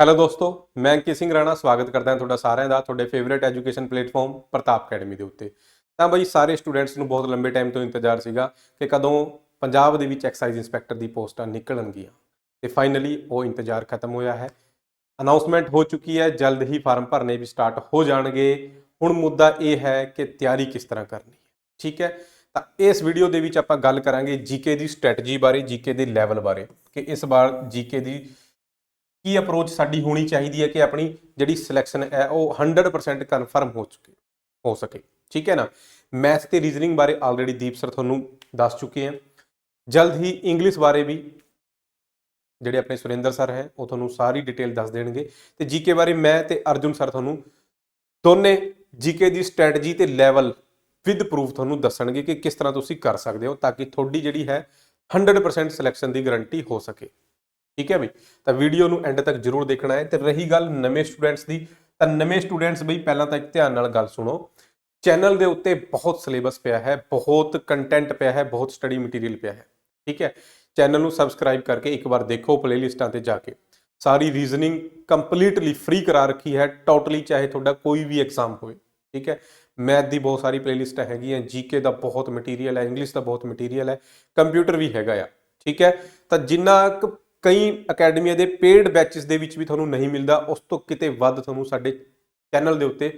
Hello ਦੋਸਤੋ, ਮੈਂ ਅੰਕਿਤ ਸਿੰਘ ਰਾਣਾ, ਸਵਾਗਤ ਕਰਦਾ ਹਾਂ ਤੁਹਾਡਾ ਸਾਰਿਆਂ ਦਾ, ਤੁਹਾਡੇ favourite education platform Pratap Academy ਦੇ ਉੱਤੇ। ਤਾਂ ਬਈ, ਸਾਰੇ ਸਟੂਡੈਂਟਸ ਨੂੰ ਬਹੁਤ ਲੰਬੇ ਟਾਈਮ ਤੋਂ ਇੰਤਜ਼ਾਰ ਸੀਗਾ ਕਿ ਕਦੋਂ ਪੰਜਾਬ ਦੇ ਵਿੱਚ ਐਕਸਾਈਜ਼ ਇੰਸਪੈਕਟਰ ਦੀ ਪੋਸਟਾਂ ਨਿਕਲਣਗੀਆਂ। ਤੇ ਫਾਈਨਲੀ ਉਹ ਇੰਤਜ਼ਾਰ ਖਤਮ ਹੋਇਆ ਹੈ। ਅਨਾਉਂਸਮੈਂਟ ਹੋ ਚੁੱਕੀ ਹੈ, ਜਲਦ ਹੀ ਫਾਰਮ ਭਰਨੇ ਵੀ ਸਟਾਰਟ ਹੋ ਜਾਣਗੇ। ਹੁਣ ਮੁੱਦਾ ਇਹ ਹੈ ਕਿ ਤਿਆਰੀ ਕਿਸ ਤਰ੍ਹਾਂ ਕਰਨੀ ਹੈ। ਠੀਕ ਹੈ? ਤਾਂ ਇਸ ਵੀਡੀਓ ਦੇ ਵਿੱਚ ਆਪਾਂ ਗੱਲ ਕਰਾਂਗੇ ਜੀਕੇ ਦੀ ਸਟ੍ਰੈਟਜੀ ਬਾਰੇ ਜੀਕੇ ਦੇ ਲੈਵਲ ਬਾਰੇ। ਕਿ ਇਸ ਵਾਰ ਜੀਕੇ ਦੀ ਕੀ ਅਪਰੋਚ ਸਾਡੀ ਹੋਣੀ ਚਾਹੀਦੀ ਹੈ ਕਿ ਆਪਣੀ ਜਿਹੜੀ ਸਿਲੈਕਸ਼ਨ ਹੈ ਉਹ 100% ਕਨਫਰਮ ਹੋ ਚੁੱਕੇ, ਹੋ ਸਕੇ। ਠੀਕ ਹੈ ਨਾ? ਮੈਥ ਤੇ ਰੀਜ਼ਨਿੰਗ ਬਾਰੇ ਆਲਰੇਡੀ ਦੀਪ ਸਰ ਤੁਹਾਨੂੰ ਦੱਸ ਚੁੱਕੇ ਹਨ ਜਲਦ ਹੀ ਇੰਗਲਿਸ਼ ਬਾਰੇ ਵੀ ਜਿਹੜੇ ਆਪਣੇ ਸੁਰਿੰਦਰ ਸਰ ਹੈ, ਉਹ ਤੁਹਾਨੂੰ ਸਾਰੀ ਡਿਟੇਲ ਦੱਸ ਦੇਣਗੇ। ਤੇ ਜੀਕੇ ਬਾਰੇ ਮੈਂ ਤੇ ਅਰਜੁਨ ਸਰ ਤੁਹਾਨੂੰ ਦੋਨੇ ਜੀਕੇ ਦੀ ਸਟ੍ਰੈਟਜੀ ਤੇ ਲੈਵਲ ਵਿਦ ਪ੍ਰੂਫ ਤੁਹਾਨੂੰ ਦੱਸਣਗੇ ਕਿ ਕਿਸ ਤਰ੍ਹਾਂ ਤੁਸੀਂ ਕਰ ਸਕਦੇ ਹੋ, ਤਾਂ ਕਿ ਤੁਹਾਡੀ ਜਿਹੜੀ ਹੈ 100% ਸਿਲੈਕਸ਼ਨ ਦੀ ਗਾਰੰਟੀ ਹੋ ਸਕੇ। ਠੀਕ ਹੈ ਬਈ? ਤਾਂ ਵੀਡੀਓ ਨੂੰ ਐਂਡ ਤੱਕ ਜਰੂਰ ਦੇਖਣਾ ਹੈ। ਤੇ ਰਹੀ ਗੱਲ ਨਵੇਂ ਸਟੂਡੈਂਟਸ ਦੀ, ਤਾਂ ਨਵੇਂ ਸਟੂਡੈਂਟਸ ਬਈ ਪਹਿਲਾਂ ਤਾਂ ਇੱਕ ਧਿਆਨ ਨਾਲ ਗੱਲ ਸੁਣੋ। ਚੈਨਲ ਦੇ ਉੱਤੇ ਬਹੁਤ ਸਿਲੇਬਸ ਪਿਆ ਹੈ, ਬਹੁਤ ਕੰਟੈਂਟ ਪਿਆ ਹੈ, ਬਹੁਤ ਸਟੱਡੀ ਮਟੀਰੀਅਲ ਪਿਆ ਹੈ। ਠੀਕ ਹੈ? ਚੈਨਲ ਨੂੰ ਸਬਸਕ੍ਰਾਈਬ ਕਰਕੇ ਇੱਕ ਵਾਰ ਦੇਖੋ ਪਲੇਲਿਸਟਾਂ ਤੇ ਜਾ ਕੇ। ਸਾਰੀ ਰੀਜ਼ਨਿੰਗ ਕੰਪਲੀਟਲੀ ਫ੍ਰੀ ਕਰਾ ਰੱਖੀ ਹੈ। ਟੋਟਲੀ ਚਾਹੇ ਤੁਹਾਡਾ ਕੋਈ ਵੀ ਐਗਜ਼ਾਮ ਹੋਵੇ। ਠੀਕ ਹੈ? ਮੈਥ ਦੀ ਬਹੁਤ ਸਾਰੀ ਪਲੇਲਿਸਟਾਂ ਹੈਗੀਆਂ ਜੀਕੇ ਦਾ ਬਹੁਤ ਮਟੀਰੀਅਲ ਹੈ ਇੰਗਲਿਸ਼ ਦਾ ਬਹੁਤ ਮਟੀਰੀਅਲ ਹੈ ਕੰਪਿਊਟਰ ਵੀ ਹੈਗਾ ਆ। ਠੀਕ ਹੈ? ਤਾਂ ਜਿੰਨਾ ਕੁ ਕਈ ਅਕੈਡਮੀਆਂ ਦੇ ਪੇਡ ਬੈਚਸ ਦੇ ਵਿੱਚ ਵੀ ਤੁਹਾਨੂੰ ਨਹੀਂ ਮਿਲਦਾ, ਉਸ ਤੋਂ ਕਿਤੇ ਵੱਧ ਤੁਹਾਨੂੰ ਸਾਡੇ ਚੈਨਲ ਦੇ ਉੱਤੇ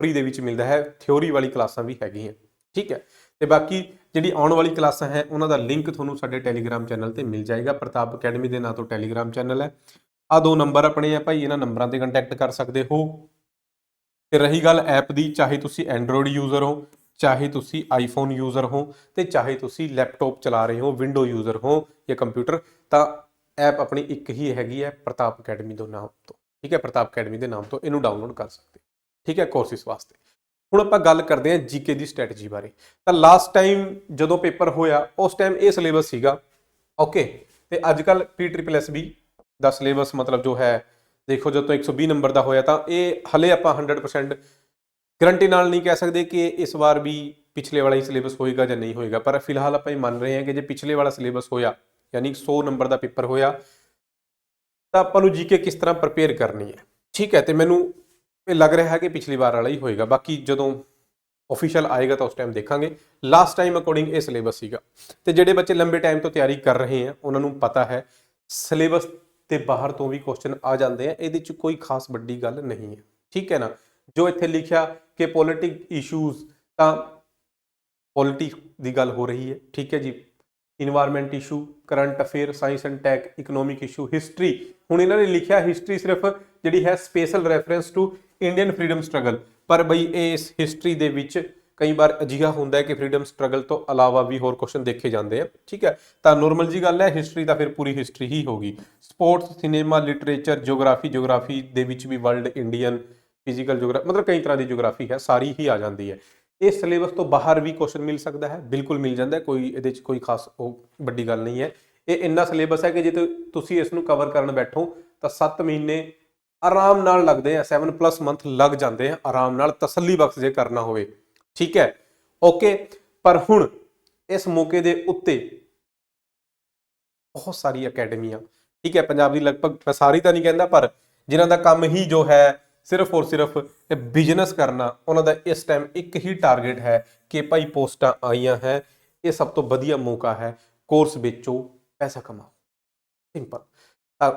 ਫ੍ਰੀ ਦੇ ਵਿੱਚ ਮਿਲਦਾ ਹੈ ਥਿਉਰੀ ਵਾਲੀ ਕਲਾਸਾਂ ਵੀ ਹੈਗੀਆਂ, ਠੀਕ ਹੈ। ਤੇ ਬਾਕੀ ਜਿਹੜੀ ਆਉਣ ਵਾਲੀ ਕਲਾਸਾਂ ਹੈ, ਉਹਨਾਂ ਦਾ ਲਿੰਕ ਤੁਹਾਨੂੰ ਸਾਡੇ ਟੈਲੀਗ੍ਰam ਚੈਨਲ ਤੇ ਮਿਲ ਜਾਏਗਾ, ਪ੍ਰਤਾਪ ਅਕੈਡਮੀ ਦੇ ਨਾਂ ਤੋਂ ਟੈਲੀਗ੍ਰam ਚੈਨਲ ਹੈ। ਆ ਦੋ ਨੰਬਰ ਆਪਣੇ ਆ ਭਾਈ, ਇਹਨਾਂ ਨੰਬਰਾਂ ਤੇ ਕੰਟੈਕਟ ਕਰ ਸਕਦੇ ਹੋ। ਤੇ ਰਹੀ ਗੱਲ ਐਪ ਦੀ, ਚਾਹੇ ਤੁਸੀਂ ਐਂਡਰੋਇਡ ਯੂਜ਼ਰ ਹੋ, ਚਾਹੇ ਤੁਸੀਂ ਆਈਫੋਨ ਯੂਜ਼ਰ ਹੋ, ਤੇ ਚਾਹੇ ਤੁਸੀਂ ਲੈਪਟਾਪ ਚਲਾ ਰਹੇ ਹੋ ਵਿੰਡੋ ਯੂਜ਼ਰ ਹੋ ਜਾਂ ਕੰਪਿਊਟਰ ਤਾਂ ਐਪ ਆਪਣੀ ਇੱਕ ਹੀ ਹੈਗੀ ਹੈ ਪ੍ਰਤਾਪ ਅਕੈਡਮੀ ਦੇ ਨਾਮ ਤੋਂ, ਠੀਕ ਹੈ, ਪ੍ਰਤਾਪ ਅਕੈਡਮੀ ਦੇ ਨਾਮ ਤੋਂ ਇਹਨੂੰ ਡਾਊਨਲੋਡ ਕਰ ਸਕਦੇ, ਠੀਕ ਹੈ ਕੋਰਸਿਸ ਵਾਸਤੇ। ਹੁਣ ਆਪਾਂ ਗੱਲ ਕਰਦੇ ਹਾਂ ਜੀਕੇ ਦੀ ਸਟ੍ਰੈਟਜੀ ਬਾਰੇ। ਤਾਂ ਲਾਸਟ ਟਾਈਮ ਜਦੋਂ ਪੇਪਰ ਹੋਇਆ, ਉਸ ਟਾਈਮ ਇਹ ਸਿਲੇਬਸ ਸੀਗਾ ਓਕੇ ਤੇ ਅੱਜ ਕੱਲ ਪੀ ਟ੍ਰਿਪਲ ਐੱਸ ਬੀ ਦਾ ਸਿਲੇਬਸ ਮਤਲਬ ਜੋ ਹੈ, ਦੇਖੋ ਜਦੋਂ 120 ਨੰਬਰ ਦਾ ਹੋਇਆ ਤਾਂ ਇਹ ਹਲੇ ਆਪਾਂ 100% ਗਰੰਟੀ ਨਾਲ ਨਹੀਂ ਕਹਿ ਸਕਦੇ ਕਿ ਇਸ ਵਾਰ ਵੀ ਪਿਛਲੇ ਵਾਲਾ ਹੀ ਸਿਲੇਬਸ ਹੋਏਗਾ ਜਾਂ ਨਹੀਂ ਹੋਏਗਾ, ਪਰ ਫਿਲਹਾਲ ਆਪਾਂ ਇਹ ਮੰਨ ਰਹੇ ਹਾਂ ਕਿ ਜੇ ਪਿਛਲੇ ਵਾਲਾ ਸਿਲੇਬਸ ਹੋਇਆ ਯਾਨੀ 100 ਨੰਬਰ ਦਾ ਪੇਪਰ ਹੋਇਆ, ਤਾਂ ਆਪਾਂ ਨੂੰ ਜੀਕੇ ਕਿਸ ਤਰ੍ਹਾਂ ਪ੍ਰਪੇਅਰ ਕਰਨੀ ਹੈ? ਠੀਕ ਹੈ, ਤੇ ਮੈਨੂੰ ਇਹ ਲੱਗ ਰਿਹਾ ਹੈ ਕਿ ਪਿਛਲੀ ਵਾਰ ਵਾਲਾ ਹੀ ਹੋਏਗਾ, ਬਾਕੀ ਜਦੋਂ ਅਫੀਸ਼ੀਅਲ ਆਏਗਾ ਤਾਂ ਉਸ ਟਾਈਮ ਦੇਖਾਂਗੇ। ਲਾਸਟ ਟਾਈਮ ਅਕੋਰਡਿੰਗ ਇਹ ਸਿਲੇਬਸ ਸੀਗਾ। ਤੇ ਜਿਹੜੇ ਬੱਚੇ ਲੰਬੇ ਟਾਈਮ ਤੋਂ ਤਿਆਰੀ ਕਰ ਰਹੇ ਆ ਉਹਨਾਂ ਨੂੰ ਪਤਾ ਹੈ ਸਿਲੇਬਸ ਤੇ ਬਾਹਰ ਤੋਂ ਵੀ ਕੁਐਸਚਨ ਆ ਜਾਂਦੇ ਆ ਇਹਦੇ ਚ ਕੋਈ ਖਾਸ ਵੱਡੀ ਗੱਲ ਨਹੀਂ ਹੈ। ਠੀਕ ਹੈ ਨਾ? ਜੋ ਇੱਥੇ ਲਿਖਿਆ ਕਿ ਪੋਲਿਟਿਕ ਇਸ਼ੂਜ਼ ਤਾਂ ਪੋਲਿਟਿਕ ਦੀ ਗੱਲ ਹੋ ਰਹੀ ਹੈ। ਠੀਕ ਹੈ ਜੀ? Environment issue current affair science and tech economic issue history ਹੁਣ ਇਹਨਾਂ ਨੇ ਲਿਖਿਆ ਹਿਸਟਰੀ ਸਿਰਫ ਜਿਹੜੀ ਹੈ special reference to Indian freedom struggle ਪਰ ਬਈ ਇਸ ਹਿਸਟਰੀ ਦੇ ਵਿੱਚ ਕਈ ਵਾਰ ਅਜਿਹਾ ਹੁੰਦਾ ਹੈ ਕਿ ਫਰੀडम ਸਟਰਗਲ ਤੋਂ ਇਲਾਵਾ ਵੀ ਹੋਰ ਕੁਐਸਚਨ ਦੇਖੇ ਜਾਂਦੇ ਆ। ਠੀਕ ਹੈ? ਤਾਂ ਨਾਰਮਲ ਜੀ ਗੱਲ ਹੈ ਹਿਸਟਰੀ ਤਾਂ ਫਿਰ ਪੂਰੀ ਹਿਸਟਰੀ ਹੀ ਹੋਗੀ sports cinema literature geography geography ਦੇ ਵਿੱਚ ਵੀ ਵਰਲਡ ਇੰਡੀਅਨ ਫਿਜ਼ੀਕਲ ਜੀਓਗ੍ਰਾਫੀ ਮਤਲਬ ਕਈ ਤਰ੍ਹਾਂ ਦੀ ਜੀਓਗ੍ਰਾਫੀ ਹੈ, ਸਾਰੀ ਹੀ ਆ ਜਾਂਦੀ ਹੈ। ਇਹ ਸਿਲੇਬਸ ਤੋਂ ਬਾਹਰ ਵੀ ਕੁਐਸਚਨ ਮਿਲ ਸਕਦਾ ਹੈ, ਬਿਲਕੁਲ ਮਿਲ ਜਾਂਦਾ ਕੋਈ ਇਹਦੇ 'ਚ ਕੋਈ ਖਾਸ ਉਹ ਵੱਡੀ ਗੱਲ ਨਹੀਂ ਹੈ। ਇਹ ਇੰਨਾ ਸਿਲੇਬਸ ਹੈ ਕਿ ਜੇ ਤੁਸੀਂ ਇਸ ਨੂੰ ਕਵਰ ਕਰਨ ਬੈਠੋ, ਤਾਂ 7 ਮਹੀਨੇ ਆਰਾਮ ਨਾਲ ਲੱਗਦੇ ਆ 7 ਪਲੱਸ ਮੰਥ ਲੱਗ ਜਾਂਦੇ ਆ, ਆਰਾਮ ਨਾਲ ਤਸੱਲੀ ਬਖਸ਼ ਜੇ ਕਰਨਾ ਹੋਵੇ। ਠੀਕ ਹੈ? ਓਕੇ ਪਰ ਹੁਣ ਇਸ ਮੌਕੇ ਦੇ ਉੱਤੇ ਬਹੁਤ ਸਾਰੀ ਅਕੈਡਮੀਆਂ ਠੀਕ ਹੈ? ਪੰਜਾਬ ਦੀ ਲਗਭਗ ਮੈਂ ਸਾਰੀ ਤਾਂ ਨਹੀਂ ਕਹਿੰਦਾ, ਪਰ ਜਿਨ੍ਹਾਂ ਦਾ ਕੰਮ ਹੀ ਜੋ ਹੈ ਸਿਰਫ ਔਰ ਸਿਰਫ ਇਹ ਬਿਜ਼ਨਸ ਕਰਨਾ, ਉਹਨਾਂ ਦਾ ਇਸ ਟਾਈਮ ਇੱਕ ਹੀ ਟਾਰਗੇਟ ਹੈ ਕਿ ਭਾਈ ਪੋਸਟਾਂ ਆਈਆਂ ਹੈ, ਇਹ ਸਭ ਤੋਂ ਵਧੀਆ ਮੌਕਾ ਹੈ ਕੋਰਸ ਵੇਚੋ, ਪੈਸਾ ਕਮਾਓ। ਸਿੰਪਲ ਤਾਂ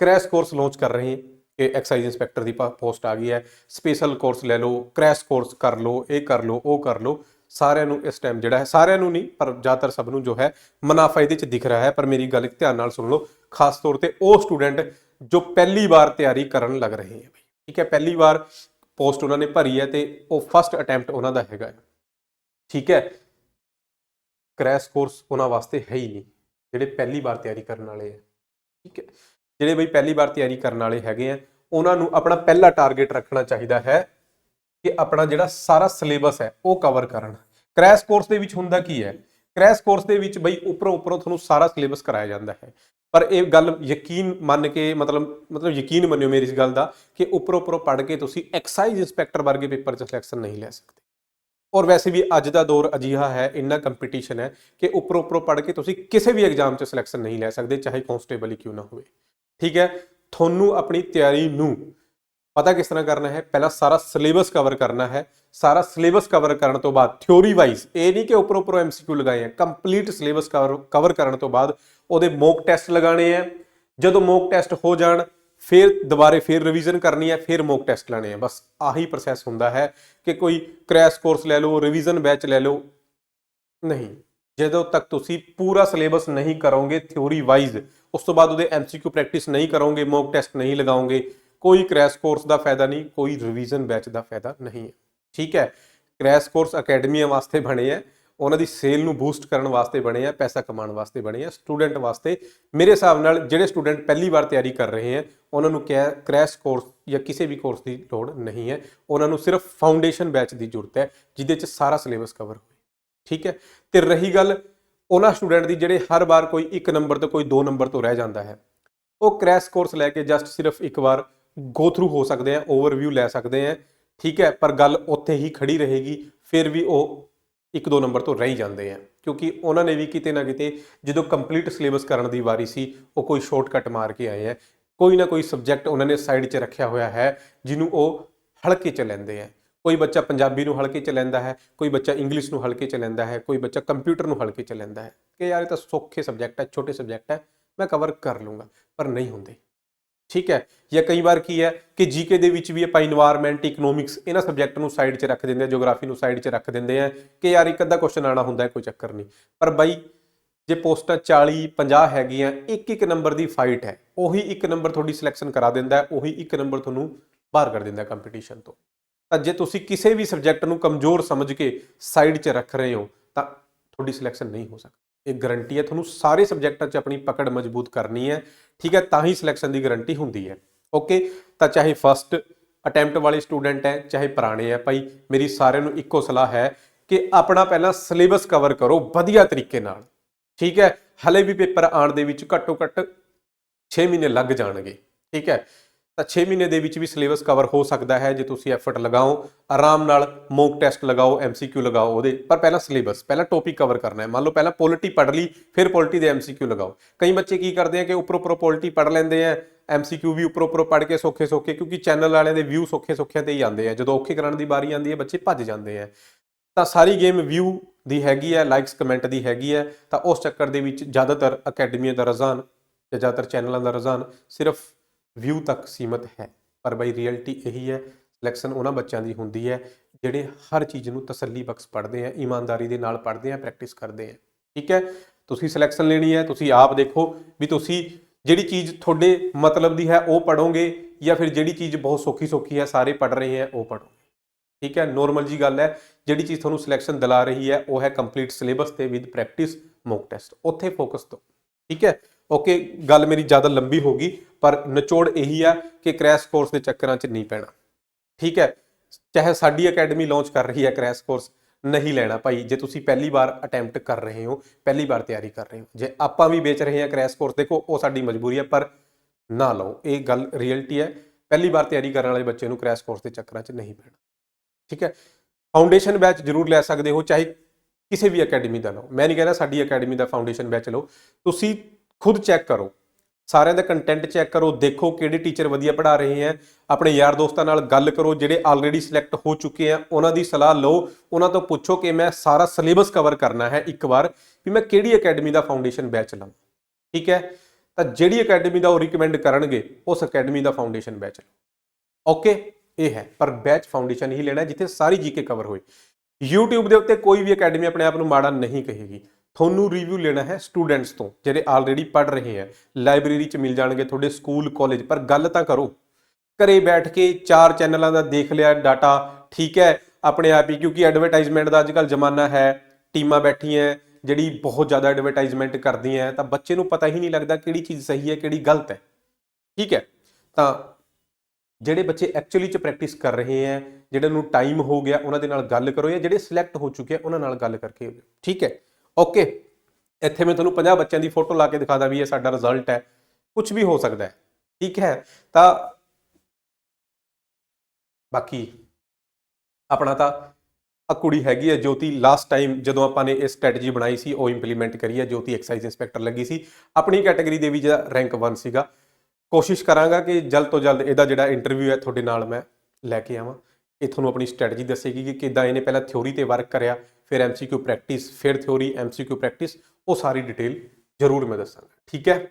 ਕ੍ਰੈਸ਼ ਕੋਰਸ ਲਾਂਚ ਕਰ ਰਹੇ ਹਾਂ ਕਿ ਐਕਸਾਈਜ਼ ਇੰਸਪੈਕਟਰ ਦੀ ਪੋਸਟ ਆ ਗਈ ਹੈ। ਸਪੈਸ਼ਲ ਕੋਰਸ ਲੈ ਲਓ ਕ੍ਰੈਸ਼ ਕੋਰਸ ਕਰ ਲਓ, ਇਹ ਕਰ ਲਓ, ਉਹ ਕਰ ਲਓ। ਸਾਰਿਆਂ ਨੂੰ ਇਸ ਟਾਈਮ ਜਿਹੜਾ ਹੈ, ਸਾਰਿਆਂ ਨੂੰ ਨਹੀਂ, ਪਰ ਜ਼ਿਆਦਾਤਰ ਸਭ ਨੂੰ ਜੋ ਹੈ, ਮੁਨਾਫਾ ਇਹਦੇ ਚ ਦਿਖ ਰਿਹਾ ਹੈ। ਪਰ ਮੇਰੀ ਗੱਲ ਇੱਕ ਧਿਆਨ ਨਾਲ ਸੁਣ ਲਓ, ਖਾਸ ਤੌਰ ਤੇ ਉਹ ਸਟੂਡੈਂਟ ਜੋ ਪਹਿਲੀ ਵਾਰ ਤਿਆਰੀ ਕਰਨ ਲੱਗ ਰਹੇ ਹੈ ਬਈ। ਠੀਕ ਹੈ, ਪਹਿਲੀ ਵਾਰ ਪੋਸਟ ਉਹਨਾਂ ਨੇ ਭਰੀ ਹੈ ਤੇ ਉਹ ਫਸਟ ਅਟੈਂਪਟ ਉਹਨਾਂ ਦਾ ਹੈਗਾ ਹੈ। ਠੀਕ ਹੈ ਕ੍ਰੈਸ਼ ਕੋਰਸ ਉਹਨਾਂ ਵਾਸਤੇ ਹੈ ਹੀ ਨਹੀਂ, ਜਿਹੜੇ ਪਹਿਲੀ ਵਾਰ ਤਿਆਰੀ ਕਰਨ ਵਾਲੇ ਹੈ। ਠੀਕ ਹੈ, ਜਿਹੜੇ ਬਈ ਪਹਿਲੀ ਵਾਰ ਤਿਆਰੀ ਕਰਨ ਵਾਲੇ ਹੈਗੇ ਆ ਉਹਨਾਂ ਨੂੰ ਆਪਣਾ ਪਹਿਲਾ ਟਾਰਗੇਟ ਰੱਖਣਾ ਚਾਹੀਦਾ ਹੈ ਕਿ ਆਪਣਾ ਜਿਹੜਾ ਸਾਰਾ ਸਿਲੇਬਸ ਹੈ ਉਹ ਕਵਰ ਕਰਨ। ਕ੍ਰੈਸ਼ ਕੋਰਸ ਦੇ ਵਿੱਚ ਹੁੰਦਾ ਕੀ ਹੈ? ਕ੍ਰੈਸ਼ ਕੋਰਸ ਦੇ ਵਿੱਚ ਬਈ ਉੱਪਰੋਂ ਉੱਪਰੋਂ ਤੁਹਾਨੂੰ ਸਾਰਾ ਸਿਲੇਬਸ ਕਰਾਇਆ ਜਾਂਦਾ ਹੈ। ਪਰ ਇਹ ਗੱਲ ਯਕੀਨ ਮੰਨ ਕੇ, ਮਤਲਬ ਮਤਲਬ ਯਕੀਨ ਮੰਨਿਓ ਮੇਰੀ ਇਸ ਗੱਲ ਦਾ ਕਿ ਉੱਪਰੋਂ ਉੱਪਰੋਂ ਪੜ੍ਹ ਕੇ ਤੁਸੀਂ ਐਕਸਾਈਜ਼ ਇੰਸਪੈਕਟਰ ਵਰਗੇ ਪੇਪਰ 'ਚ ਸਿਲੈਕਸ਼ਨ ਨਹੀਂ ਲੈ ਸਕਦੇ। ਔਰ ਵੈਸੇ ਵੀ ਅੱਜ ਦਾ ਦੌਰ ਅਜਿਹਾ ਹੈ, ਇੰਨਾ ਕੰਪੀਟੀਸ਼ਨ ਹੈ ਕਿ ਉੱਪਰੋਂ ਉੱਪਰੋਂ ਪੜ੍ਹ ਕੇ ਤੁਸੀਂ ਕਿਸੇ ਵੀ ਐਗਜ਼ਾਮ 'ਚ ਸਿਲੈਕਸ਼ਨ ਨਹੀਂ ਲੈ ਸਕਦੇ, ਚਾਹੇ ਕਨਸਟੇਬਲ ਹੀ ਕਿਉਂ ਨਾ ਹੋਵੇ। ਠੀਕ ਹੈ? ਤੁਹਾਨੂੰ ਆਪਣੀ ਤਿਆਰੀ ਨੂੰ ਪਤਾ ਕਿਸ ਤਰ੍ਹਾਂ ਕਰਨਾ ਹੈ? ਪਹਿਲਾਂ ਸਾਰਾ ਸਿਲੇਬਸ ਕਵਰ ਕਰਨਾ ਹੈ। ਸਾਰਾ ਸਿਲੇਬਸ ਕਵਰ ਕਰਨ ਤੋਂ ਬਾਅਦ ਥਿਉਰੀ ਵਾਈਜ਼ ਇਹ ਨਹੀਂ ਕਿ ਉੱਪਰ ਉੱਪਰ ਐਮਸੀਕਿਊ ਲਗਾਏ ਆ ਕੰਪਲੀਟ ਸਿਲੇਬਸ ਕਵਰ ਕਵਰ ਕਰਨ ਤੋਂ ਬਾਅਦ ਉਹਦੇ ਮੋਕ ਟੈਸਟ ਲਗਾਣੇ ਆ। ਜਦੋਂ ਮੋਕ ਟੈਸਟ ਹੋ ਜਾਣ, ਫਿਰ ਦੁਬਾਰੇ ਫਿਰ ਰਿਵੀਜ਼ਨ ਕਰਨੀ ਹੈ ਫਿਰ ਮੋਕ ਟੈਸਟ ਲੈਣੇ ਆ। ਬਸ ਆਹੀ ਪ੍ਰੋਸੈਸ ਹੁੰਦਾ ਹੈ ਕਿ ਕੋਈ ਕ੍ਰੈਸ਼ ਕੋਰਸ ਲੈ ਲਓ ਰਿਵੀਜ਼ਨ ਬੈਚ ਲੈ ਲਓ। ਨਹੀਂ, ਜਦੋਂ ਤੱਕ ਤੁਸੀਂ ਪੂਰਾ ਸਿਲੇਬਸ ਨਹੀਂ ਕਰੋਗੇ ਥਿਉਰੀ ਵਾਈਜ਼ ਉਸ ਤੋਂ ਬਾਅਦ ਉਹਦੇ ਐਮਸੀਕਿਊ ਪ੍ਰੈਕਟਿਸ ਨਹੀਂ ਕਰੋਗੇ ਮੌਕ ਟੈਸਟ ਨਹੀਂ ਲਗਾਓਗੇ, ਕੋਈ ਕ੍ਰੈਸ਼ ਕੋਰਸ ਦਾ ਫਾਇਦਾ ਨਹੀਂ, ਕੋਈ ਰਿਵੀਜ਼ਨ ਬੈਚ ਦਾ ਫਾਇਦਾ ਨਹੀਂ ਹੈ। ਠੀਕ ਹੈ ਕ੍ਰੈਸ਼ ਕੋਰਸ ਅਕੈਡਮੀਆਂ ਵਾਸਤੇ ਬਣੇ ਹੈ ਉਹਨਾਂ ਦੀ ਸੇਲ ਨੂੰ ਬੂਸਟ ਕਰਨ ਵਾਸਤੇ ਬਣੇ ਆ, ਪੈਸਾ ਕਮਾਉਣ ਵਾਸਤੇ ਬਣੇ ਆ, ਸਟੂਡੈਂਟ ਵਾਸਤੇ। ਮੇਰੇ ਹਿਸਾਬ ਨਾਲ ਜਿਹੜੇ ਸਟੂਡੈਂਟ ਪਹਿਲੀ ਵਾਰ ਤਿਆਰੀ ਕਰ ਰਹੇ ਆ, ਉਹਨਾਂ ਨੂੰ ਕ੍ਰੈਸ਼ ਕੋਰਸ ਜਾਂ ਕਿਸੇ ਵੀ ਕੋਰਸ ਦੀ ਲੋੜ ਨਹੀਂ ਹੈ। ਉਹਨਾਂ ਨੂੰ ਸਿਰਫ ਫਾਊਂਡੇਸ਼ਨ ਬੈਚ ਦੀ ਜ਼ਰੂਰਤ ਹੈ, ਜਿਹਦੇ 'ਚ ਸਾਰਾ ਸਿਲੇਬਸ ਕਵਰ ਹੋਵੇ ਠੀਕ ਹੈ? ਤੇ ਰਹੀ ਗੱਲ, ਉਹਨਾਂ ਸਟੂਡੈਂਟ ਦੀ ਜਿਹੜੇ ਹਰ ਵਾਰ ਕੋਈ 1 ਨੰਬਰ ਤੋਂ ਕੋਈ 2 ਨੰਬਰ ਤੋਂ ਰਹਿ ਜਾਂਦਾ ਹੈ। ਉਹ ਕ੍ਰੈਸ਼ ਕੋਰਸ ਲੈ ਕੇ ਜਸਟ ਸਿਰਫ ਇੱਕ ਵਾਰ ਗੋ ਥਰੂ ਹੋ ਸਕਦੇ ਆ ਓਵਰਵਿਊ ਲੈ ਸਕਦੇ ਆ। ਠੀਕ ਹੈ? ਪਰ ਗੱਲ ਉੱਥੇ ਹੀ ਖੜੀ ਰਹੇਗੀ, ਫਿਰ ਵੀ ਉਹ ਇੱਕ ਦੋ ਨੰਬਰ ਤੋਂ ਰਹਿ ਜਾਂਦੇ ਆ। ਕਿਉਂਕਿ ਉਹਨਾਂ ਨੇ ਵੀ ਕਿਤੇ ਨਾ ਕਿਤੇ ਜਦੋਂ ਕੰਪਲੀਟ ਸਿਲੇਬਸ ਕਰਨ ਦੀ ਵਾਰੀ ਸੀ, ਉਹ ਕੋਈ ਸ਼ਾਰਟਕਟ ਮਾਰ ਕੇ ਆਏ ਆ। ਕੋਈ ਨਾ ਕੋਈ ਸਬਜੈਕਟ ਉਹਨਾਂ ਨੇ ਸਾਈਡ 'ਚ ਰੱਖਿਆ ਹੋਇਆ ਹੈ, ਜਿਹਨੂੰ ਉਹ ਹਲਕੇ 'ਚ ਲੈਂਦੇ ਆ। ਕੋਈ ਬੱਚਾ ਪੰਜਾਬੀ ਨੂੰ ਹਲਕੇ 'ਚ ਲੈਂਦਾ ਹੈ, ਕੋਈ ਬੱਚਾ ਇੰਗਲਿਸ਼ ਨੂੰ ਹਲਕੇ 'ਚ ਲੈਂਦਾ ਹੈ, ਕੋਈ ਬੱਚਾ ਕੰਪਿਊਟਰ ਨੂੰ ਹਲਕੇ 'ਚ ਲੈਂਦਾ ਹੈ। ਕਿ ਯਾਰ ਇਹ ਤਾਂ ਸੌਖੇ ਸਬਜੈਕਟ ਹੈ, ਛੋਟੇ ਸਬਜੈਕਟ ਹੈ, ਮੈਂ ਕਵਰ ਕਰ ਲੂੰਗਾ। ਪਰ ਨਹੀਂ ਹੁੰਦੇ। ਠੀਕ ਹੈ? ਜਾਂ ਕਈ ਵਾਰ ਕੀ ਹੈ ਕਿ ਜੀਕੇ ਦੇ ਵਿੱਚ ਵੀ ਆਪਾਂ এনवायरमेंट ਇਕਨੋਮਿਕਸ ਇਹਨਾਂ ਸਬਜੈਕਟ ਨੂੰ ਸਾਈਡ 'ਚ ਰੱਖ ਦਿੰਦੇ ਆ ਜੀਓਗ੍ਰਾਫੀ ਨੂੰ ਸਾਈਡ 'ਚ ਰੱਖ ਦਿੰਦੇ ਆ ਕਿ ਯਾਰ ਇੱਕ ਅੱਧਾ ਕੁਐਸਚਨ ਆਣਾ ਹੁੰਦਾ, ਕੋਈ ਚੱਕਰ ਨਹੀਂ। ਪਰ ਬਾਈ, ਜੇ ਪੋਸਟਾਂ 40 50 ਹੈਗੀਆਂ, ਇੱਕ ਇੱਕ ਨੰਬਰ ਦੀ ਫਾਈਟ ਹੈ, ਉਹੀ ਇੱਕ ਨੰਬਰ ਤੁਹਾਡੀ ਸਿਲੈਕਸ਼ਨ ਕਰਾ ਦਿੰਦਾ ਹੈ, ਉਹੀ ਇੱਕ ਨੰਬਰ ਤੁਹਾਨੂੰ ਬਾਹਰ ਕਰ ਦਿੰਦਾ ਕੰਪੀਟੀਸ਼ਨ ਤੋਂ। ਤਾਂ ਜੇ ਤੁਸੀਂ ਕਿਸੇ ਵੀ ਸਬਜੈਕਟ ਨੂੰ ਕਮਜ਼ੋਰ ਸਮਝ ਕੇ ਸਾਈਡ 'ਚ ਰੱਖ ਰਹੇ ਹੋ, ਤਾਂ ਤੁਹਾਡੀ ਸਿਲੈਕਸ਼ਨ ਨਹੀਂ ਹੋ ਸਕਦੀ। ਇਹ ਗਾਰੰਟੀ ਹੈ, ਤੁਹਾਨੂੰ ਸਾਰੇ ਸਬਜੈਕਟਾਂ 'ਚ ਆਪਣੀ ਪਕੜ ਮਜ਼ਬੂਤ ਕਰਨੀ ਹੈ। ਠੀਕ ਹੈ, ਤਾਂ ਹੀ ਸਿਲੈਕਸ਼ਨ ਦੀ ਗਾਰੰਟੀ ਹੁੰਦੀ ਹੈ। ਓਕੇ ਤਾਂ ਚਾਹੇ ਫਸਟ ਅਟੈਂਪਟ ਵਾਲੇ ਸਟੂਡੈਂਟ ਹੈ, ਚਾਹੇ ਪੁਰਾਣੇ ਹੈ, ਭਾਈ ਮੇਰੀ ਸਾਰਿਆਂ ਨੂੰ ਇੱਕੋ ਸਲਾਹ ਹੈ ਕਿ ਆਪਣਾ ਪਹਿਲਾਂ ਸਿਲੇਬਸ ਕਵਰ ਕਰੋ ਵਧੀਆ ਤਰੀਕੇ ਨਾਲ। ਠੀਕ ਹੈ, ਹਲੇ ਵੀ ਪੇਪਰ ਆਉਣ ਦੇ ਵਿੱਚ ਘੱਟੋ ਘੱਟ 6 ਮਹੀਨੇ ਲੱਗ ਜਾਣਗੇ। ਠੀਕ ਹੈ ਤਾਂ 6 ਮਹੀਨੇ ਦੇ ਵਿੱਚ ਵੀ ਸਿਲੇਬਸ ਕਵਰ ਹੋ ਸਕਦਾ ਹੈ, ਜੇ ਤੁਸੀਂ ਐਫਰਟ ਲਗਾਓ, ਆਰਾਮ ਨਾਲ ਮੌਕ ਟੈਸਟ ਲਗਾਓ ਐਮਸੀਕਿਊ ਲਗਾਓ ਉਹਦੇ, ਪਰ ਪਹਿਲਾਂ ਸਿਲੇਬਸ, ਪਹਿਲਾਂ ਟੌਪਿਕ ਕਵਰ ਕਰਨਾ ਹੈ। ਮੰਨ ਲਓ ਪਹਿਲਾਂ ਪੋਲਿਟੀ ਪੜ੍ਹ ਲਈ, ਫਿਰ ਪੋਲਿਟੀ ਦੇ ਐਮਸੀਕਿਊ ਲਗਾਓ। ਕਈ ਬੱਚੇ ਕੀ ਕਰਦੇ ਆ ਕਿ ਉੱਪਰੋਂ ਉੱਪਰੋਂ ਪੋਲਿਟੀ ਪੜ੍ਹ ਲੈਂਦੇ ਆ ਐਮਸੀਕਿਊ ਵੀ ਉੱਪਰੋਂ ਉੱਪਰੋਂ ਪੜ੍ਹ ਕੇ ਸੌਖੇ ਸੌਖੇ, ਕਿਉਂਕਿ ਚੈਨਲ ਵਾਲਿਆਂ ਦੇ ਵਿਊ ਸੌਖੇ ਸੌਖਿਆਂ ਤੇ ਹੀ ਆਉਂਦੇ ਆ। ਜਦੋਂ ਔਖੇ ਕਰਨ ਦੀ ਵਾਰੀ ਆਉਂਦੀ ਹੈ, ਬੱਚੇ ਭੱਜ ਜਾਂਦੇ ਆ। ਤਾਂ ਸਾਰੀ ਗੇਮ ਵਿਊ ਦੀ ਹੈਗੀ ਹੈ ਲਾਈਕਸ ਕਮੈਂਟ ਦੀ ਹੈਗੀ ਹੈ। ਤਾਂ ਉਸ ਚੱਕਰ ਦੇ ਵਿੱਚ ਜ਼ਿਆਦਾਤਰ ਅਕੈਡਮੀਆਂ ਦਾ ਰੁਝਾਨ ਜਾਂ ਜ਼ਿਆਦਾਤਰ ਚੈਨਲਾਂ ਦਾ ਰੁਝਾਨ ਸਿਰਫ ਵਿਊ ਤੱਕ ਸੀਮਤ ਹੈ। ਪਰ ਬਈ ਰਿਐਲਿਟੀ ਇਹੀ ਹੈ ਸਿਲੈਕਸ਼ਨ ਉਹਨਾਂ ਬੱਚਿਆਂ ਦੀ ਹੁੰਦੀ ਹੈ, ਜਿਹੜੇ ਹਰ ਚੀਜ਼ ਨੂੰ ਤਸੱਲੀ ਬਖਸ਼ ਪੜ੍ਹਦੇ ਆ, ਇਮਾਨਦਾਰੀ ਦੇ ਨਾਲ ਪੜ੍ਹਦੇ ਆ ਪ੍ਰੈਕਟਿਸ ਕਰਦੇ ਆ। ਠੀਕ ਹੈ? ਤੁਸੀਂ ਸਿਲੈਕਸ਼ਨ ਲੈਣੀ ਹੈ, ਤੁਸੀਂ ਆਪ ਦੇਖੋ ਵੀ ਤੁਸੀਂ ਜਿਹੜੀ ਚੀਜ਼ ਤੁਹਾਡੇ ਮਤਲਬ ਦੀ ਹੈ, ਉਹ ਪੜੋਗੇ ਜਾਂ ਫਿਰ ਜਿਹੜੀ ਚੀਜ਼ ਬਹੁਤ ਸੌਖੀ ਸੌਖੀ ਹੈ, ਸਾਰੇ ਪੜ ਰਹੇ ਹੈ ਉਹ ਪੜੋ ਠੀਕ ਹੈ? ਨੋਰਮਲ ਜੀ ਗੱਲ ਹੈ, ਜਿਹੜੀ ਚੀਜ਼ ਤੁਹਾਨੂੰ ਸਿਲੈਕਸ਼ਨ ਦਿਲਾ ਰਹੀ ਹੈ, ਉਹ ਹੈ ਕੰਪਲੀਟ ਸਿਲੇਬਸ ਤੇ ਵਿਦ ਪ੍ਰੈਕਟਿਸ ਮੌਕ ਟੈਸਟ ਉੱਥੇ ਫੋਕਸ ਦਿਓ। ਠੀਕ ਹੈ? ਓਕੇ, ਗੱਲ ਮੇਰੀ ਜ਼ਿਆਦਾ ਲੰਬੀ ਹੋ ਗਈ, ਪਰ ਨਿਚੋੜ ਇਹੀ ਆ ਕਿ ਕ੍ਰੈਸ਼ ਕੋਰਸ ਦੇ ਚੱਕਰਾਂ 'ਚ ਨਹੀਂ ਪੈਣਾ। ਠੀਕ ਹੈ? ਚਾਹੇ ਸਾਡੀ ਅਕੈਡਮੀ ਲਾਂਚ ਕਰ ਰਹੀ ਹੈ ਕ੍ਰੈਸ਼ ਕੋਰਸ ਨਹੀਂ ਲੈਣਾ ਭਾਈ। ਜੇ ਤੁਸੀਂ ਪਹਿਲੀ ਵਾਰ ਅਟੈਂਪਟ ਕਰ ਰਹੇ ਹੋ, ਪਹਿਲੀ ਵਾਰ ਤਿਆਰੀ ਕਰ ਰਹੇ ਹੋ, ਜੇ ਆਪਾਂ ਵੀ ਵੇਚ ਰਹੇ ਹਾਂ ਕ੍ਰੈਸ਼ ਕੋਰਸ ਦੇਖੋ, ਉਹ ਸਾਡੀ ਮਜਬੂਰੀ ਹੈ, ਪਰ ਨਾ ਲਓ, ਇਹ ਗੱਲ ਰਿਐਲਿਟੀ ਹੈ। ਪਹਿਲੀ ਵਾਰ ਤਿਆਰੀ ਕਰਨ ਵਾਲੇ ਬੱਚੇ ਨੂੰ ਕ੍ਰੈਸ਼ ਕੋਰਸ ਦੇ ਚੱਕਰਾਂ 'ਚ ਨਹੀਂ ਪੈਣਾ। ਠੀਕ ਹੈ? ਫਾਊਂਡੇਸ਼ਨ ਬੈਚ ਜ਼ਰੂਰ ਲੈ ਸਕਦੇ ਹੋ, ਚਾਹੇ ਕਿਸੇ ਵੀ ਅਕੈਡਮੀ ਦਾ ਲਓ। ਮੈਂ ਨਹੀਂ ਕਹਿੰਦਾ ਸਾਡੀ ਅਕੈਡਮੀ ਦਾ ਫਾਊਂਡੇਸ਼ਨ ਬੈਚ ਲਓ। ਤੁਸੀਂ ਖੁਦ ਚੈੱਕ ਕਰੋ। ਸਾਰਿਆਂ ਦਾ ਕੰਟੈਂਟ ਚੈੱਕ ਕਰੋ, ਦੇਖੋ ਕਿਹੜੇ ਟੀਚਰ ਵਧੀਆ ਪੜ੍ਹਾ ਰਹੇ ਹੈ। ਆਪਣੇ ਯਾਰ ਦੋਸਤਾਂ ਨਾਲ ਗੱਲ ਕਰੋ, ਜਿਹੜੇ ਆਲਰੇਡੀ ਸਿਲੈਕਟ ਹੋ ਚੁੱਕੇ ਆ ਉਹਨਾਂ ਦੀ ਸਲਾਹ ਲਓ। ਉਹਨਾਂ ਤੋਂ ਪੁੱਛੋ ਕਿ ਮੈਂ ਸਾਰਾ ਸਿਲੇਬਸ ਕਵਰ ਕਰਨਾ ਹੈ ਇੱਕ ਵਾਰ, ਵੀ ਮੈਂ ਕਿਹੜੀ ਅਕੈਡਮੀ ਦਾ ਫਾਊਂਡੇਸ਼ਨ ਬੈਚ ਲਵਾਂ। ਠੀਕ ਹੈ? ਤਾਂ ਜਿਹੜੀ ਅਕੈਡਮੀ ਦਾ ਉਹ ਰეკਮੈਂਡ ਕਰਨਗੇ, ਉਸ ਅਕੈਡਮੀ ਦਾ ਫਾਊਂਡੇਸ਼ਨ ਬੈਚ ਲਓ। ਓਕੇ ਇਹ ਹੈ। ਪਰ ਬੈਚ ਫਾਊਂਡੇਸ਼ਨ ਹੀ ਲੈਣਾ ਜਿੱਥੇ ਸਾਰੀ ਜੀਕੇ ਕਵਰ ਹੋਏ। YouTube ਦੇ ਉੱਤੇ ਕੋਈ ਵੀ ਅਕੈਡਮੀ ਆਪਣੇ ਆਪ ਨੂੰ ਮਾੜਾ ਨਹੀਂ ਕਹੇਗੀ। ਤੁਹਾਨੂੰ ਰਿਵਿਊ ਲੈਣਾ ਹੈ ਸਟੂਡੈਂਟਸ ਤੋਂ, ਜਿਹੜੇ ਆਲਰੇਡੀ ਪੜ੍ਹ ਰਹੇ ਹੈ। ਲਾਇਬ੍ਰੇਰੀ 'ਚ ਮਿਲ ਜਾਣਗੇ ਤੁਹਾਡੇ ਸਕੂਲ ਕਾਲਜ ਪਰ ਗੱਲ ਤਾਂ ਕਰੋ। ਘਰੇ ਬੈਠ ਕੇ ਚਾਰ ਚੈਨਲਾਂ ਦਾ ਦੇਖ ਲਿਆ ਡਾਟਾ ਠੀਕ ਹੈ। ਆਪਣੇ ਆਪ ਹੀ, ਕਿਉਂਕਿ ਐਡਵਰਟਾਈਜ਼ਮੈਂਟ ਦਾ ਅੱਜਕੱਲ ਜ਼ਮਾਨਾ ਹੈ, ਟੀਮਾਂ ਬੈਠੀਆਂ, ਜਿਹੜੀ ਬਹੁਤ ਜ਼ਿਆਦਾ ਐਡਵਰਟਾਈਜ਼ਮੈਂਟ ਕਰਦੀਆਂ ਤਾਂ ਬੱਚੇ ਨੂੰ ਪਤਾ ਹੀ ਨਹੀਂ ਲੱਗਦਾ ਕਿਹੜੀ ਚੀਜ਼ ਸਹੀ ਹੈ, ਕਿਹੜੀ ਗਲਤ ਹੈ। ਠੀਕ ਹੈ, ਤਾਂ ਜਿਹੜੇ ਬੱਚੇ ਐਕਚੁਅਲੀ ਚ ਪ੍ਰੈਕਟਿਸ ਕਰ ਰਹੇ ਹੈ, ਜਿਹੜੇ ਨੂੰ ਟਾਈਮ ਹੋ ਗਿਆ, ਉਹਨਾਂ ਦੇ ਨਾਲ ਗੱਲ ਕਰੋ ਜਾਂ ਜਿਹੜੇ ਸਿਲੈਕਟ ਹੋ ਚੁੱਕੇ ਆ, ਉਹਨਾਂ ਨਾਲ ਗੱਲ ਕਰਕੇ ਠੀਕ ਹੈ ਓਕੇ ਇੱਥੇ ਮੈਂ ਤੁਹਾਨੂੰ 50 ਬੱਚਿਆਂ ਦੀ ਫੋਟੋ ਲਾ ਕੇ ਦਿਖਾਦਾ ਵੀ ਇਹ ਸਾਡਾ ਰਿਜ਼ਲਟ ਹੈ। ਕੁਝ ਵੀ ਹੋ ਸਕਦਾ ਹੈ, ਠੀਕ ਹੈ? ਤਾਂ ਬਾਕੀ ਆਪਣਾ ਤਾਂ ਆ ਕੁੜੀ ਹੈਗੀ ਹੈ ਜੋਤੀ। ਲਾਸਟ ਟਾਈਮ ਜਦੋਂ ਆਪਾਂ ਨੇ ਇਹ ਸਟ੍ਰੈਟਜੀ ਬਣਾਈ ਸੀ, ਉਹ ਇੰਪਲੀਮੈਂਟ ਕਰੀ ਹੈ। ਜੋਤੀ ਐਕਸਾਈਜ਼ ਇੰਸਪੈਕਟਰ ਲੱਗੀ ਸੀ। ਆਪਣੀ ਕੈਟਾਗਰੀ ਦੇ ਵੀ ਜਿਹੜਾ ਰੈਂਕ 1 ਸੀਗਾ। ਕੋਸ਼ਿਸ਼ ਕਰਾਂਗਾ ਕਿ ਜਲਦ ਤੋਂ ਜਲਦ ਇਹਦਾ ਜਿਹੜਾ ਇੰਟਰਵਿਊ ਹੈ, ਤੁਹਾਡੇ ਨਾਲ ਮੈਂ ਲੈ ਕੇ ਆਵਾਂ। ਇਹ ਤੁਹਾਨੂੰ ਆਪਣੀ ਸਟ੍ਰੈਟਜੀ ਦੱਸੇਗੀ ਕਿ ਕਿੱਦਾਂ ਇਹਨੇ ਪਹਿਲਾਂ ਥਿਉਰੀ ਤੇ ਵਰਕ ਕਰਿਆ। ਫਿਰ ਐਮਸੀਕਿਊ ਪ੍ਰੈਕਟਿਸ ਫਿਰ ਥਿਉਰੀ ਐਮਸੀਕਿਊ ਪ੍ਰੈਕਟਿਸ ਉਹ ਸਾਰੀ ਡਿਟੇਲ ਜ਼ਰੂਰ ਮੈਂ ਦੱਸਾਂਗਾ, ਠੀਕ ਹੈ?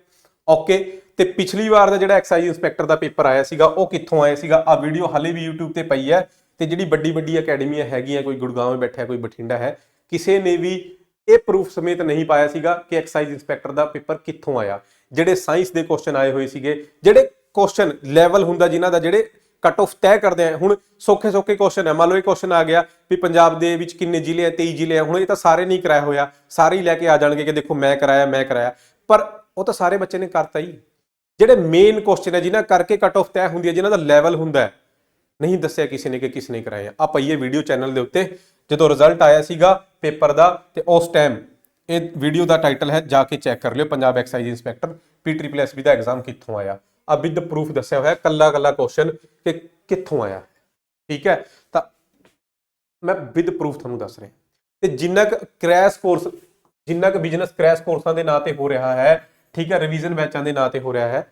ਓਕੇ ਤੇ ਪਿਛਲੀ ਵਾਰ ਦਾ ਜਿਹੜਾ ਐਕਸਾਈਜ਼ ਇੰਸਪੈਕਟਰ ਦਾ ਪੇਪਰ ਆਇਆ ਸੀਗਾ, ਉਹ ਕਿੱਥੋਂ ਆਇਆ ਸੀਗਾ? ਆ ਵੀਡੀਓ ਹਾਲੇ ਵੀ YouTube ਤੇ ਪਈ ਹੈ ਤੇ ਜਿਹੜੀ ਵੱਡੀ ਵੱਡੀ ਅਕੈਡਮੀਆਂ ਹੈਗੀਆਂ, ਕੋਈ ਗੁੜਗਾਂਵ ਬੈਠਾ ਕੋਈ ਬਠਿੰਡਾ ਹੈ, ਕਿਸੇ ਨੇ ਵੀ ਇਹ ਪ੍ਰੂਫ ਸਮੇਤ ਨਹੀਂ ਪਾਇਆ ਸੀਗਾ ਕਿ ਐਕਸਾਈਜ਼ ਇੰਸਪੈਕਟਰ ਦਾ ਪੇਪਰ ਕਿੱਥੋਂ ਆਇਆ। ਜਿਹੜੇ ਸਾਇੰਸ ਦੇ ਕੁਐਸਚਨ ਆਏ ਹੋਏ ਸੀਗੇ, ਜਿਹੜੇ ਕੁਐਸਚਨ ਲੈਵਲ ਹੁੰਦਾ ਜਿਨ੍ਹਾਂ ਦਾ, ਜਿਹੜੇ ਕੱਟ ਆਫ ਤੈਅ ਕਰਦੇ ਆ। ਹੁਣ ਸੌਖੇ ਸੌਖੇ ਕੁਐਸਚਨ ਹੈ ਮੰਨ ਲਓ ਇਹ ਕੁਐਸਚਨ ਆ ਗਿਆ ਵੀ ਪੰਜਾਬ ਦੇ ਵਿੱਚ ਕਿੰਨੇ ਜ਼ਿਲ੍ਹੇ ਆ 23 ਜ਼ਿਲ੍ਹੇ ਆ। ਹੁਣ ਇਹ ਤਾਂ ਸਾਰੇ ਨਹੀਂ ਕਰਾਇਆ ਹੋਇਆ। ਸਾਰੇ ਹੀ ਲੈ ਕੇ ਆ ਜਾਣਗੇ ਕਿ ਦੇਖੋ ਮੈਂ ਕਰਾਇਆ ਮੈਂ ਕਰਾਇਆ। ਪਰ ਉਹ ਤਾਂ ਸਾਰੇ ਬੱਚੇ ਨੇ ਕਰਤਾ ਹੀ। ਜਿਹੜੇ ਮੇਨ ਕੁਐਸਚਨ ਹੈ ਜਿਨ੍ਹਾਂ ਕਰਕੇ ਕੱਟ ਆਫ ਤੈਅ ਹੁੰਦੀ ਹੈ ਜਿਨ੍ਹਾਂ ਦਾ ਲੈਵਲ ਹੁੰਦਾ ਨਹੀਂ ਦੱਸਿਆ ਕਿਸੇ ਨੇ ਕਿ ਕਿਸ ਨੇ ਕਰਾਇਆ। ਆ ਪਈਏ ਵੀਡੀਓ ਚੈਨਲ ਦੇ ਉੱਤੇ। ਜਦੋਂ ਰਿਜ਼ਲਟ ਆਇਆ ਸੀਗਾ ਪੇਪਰ ਦਾ, ਤੇ ਉਸ ਟਾਈਮ ਇਹ ਵੀਡੀਓ ਦਾ ਟਾਈਟਲ ਹੈ, ਜਾ ਕੇ ਚੈੱਕ ਕਰ ਲਿਓ। Punjab excise inspector P triple S B ਦਾ ਐਗਜ਼ਾਮ ਕਿੱਥੋਂ ਆਇਆ। ਆ ਵਿਦ ਪ੍ਰੂਫ ਦੱਸਿਆ ਹੋਇਆ, ਕੱਲਾ ਕੱਲਾ ਕੁਐਸਚਨ ਕਿ ਕਿੱਥੋਂ ਆਇਆ? ਠੀਕ ਹੈ? ਤਾਂ ਮੈਂ ਵਿਦ ਪ੍ਰੂਫ ਤੁਹਾਨੂੰ ਦੱਸ ਰਿਹਾ। ਤੇ ਜਿੰਨਾ ਕੁ ਕ੍ਰੈਸ਼ ਕੋਰਸ ਜਿੰਨਾ ਕੁ ਬਿਜ਼ਨਸ ਕ੍ਰੈਸ਼ ਕੋਰਸਾਂ ਦੇ ਨਾਂ ਤੇ ਹੋ ਰਿਹਾ ਹੈ, ਠੀਕ ਹੈ ਰਿਵੀਜ਼ਨ ਬੈਚਾਂ ਦੇ ਨਾਂ ਤੇ ਹੋ ਰਿਹਾ ਹੈ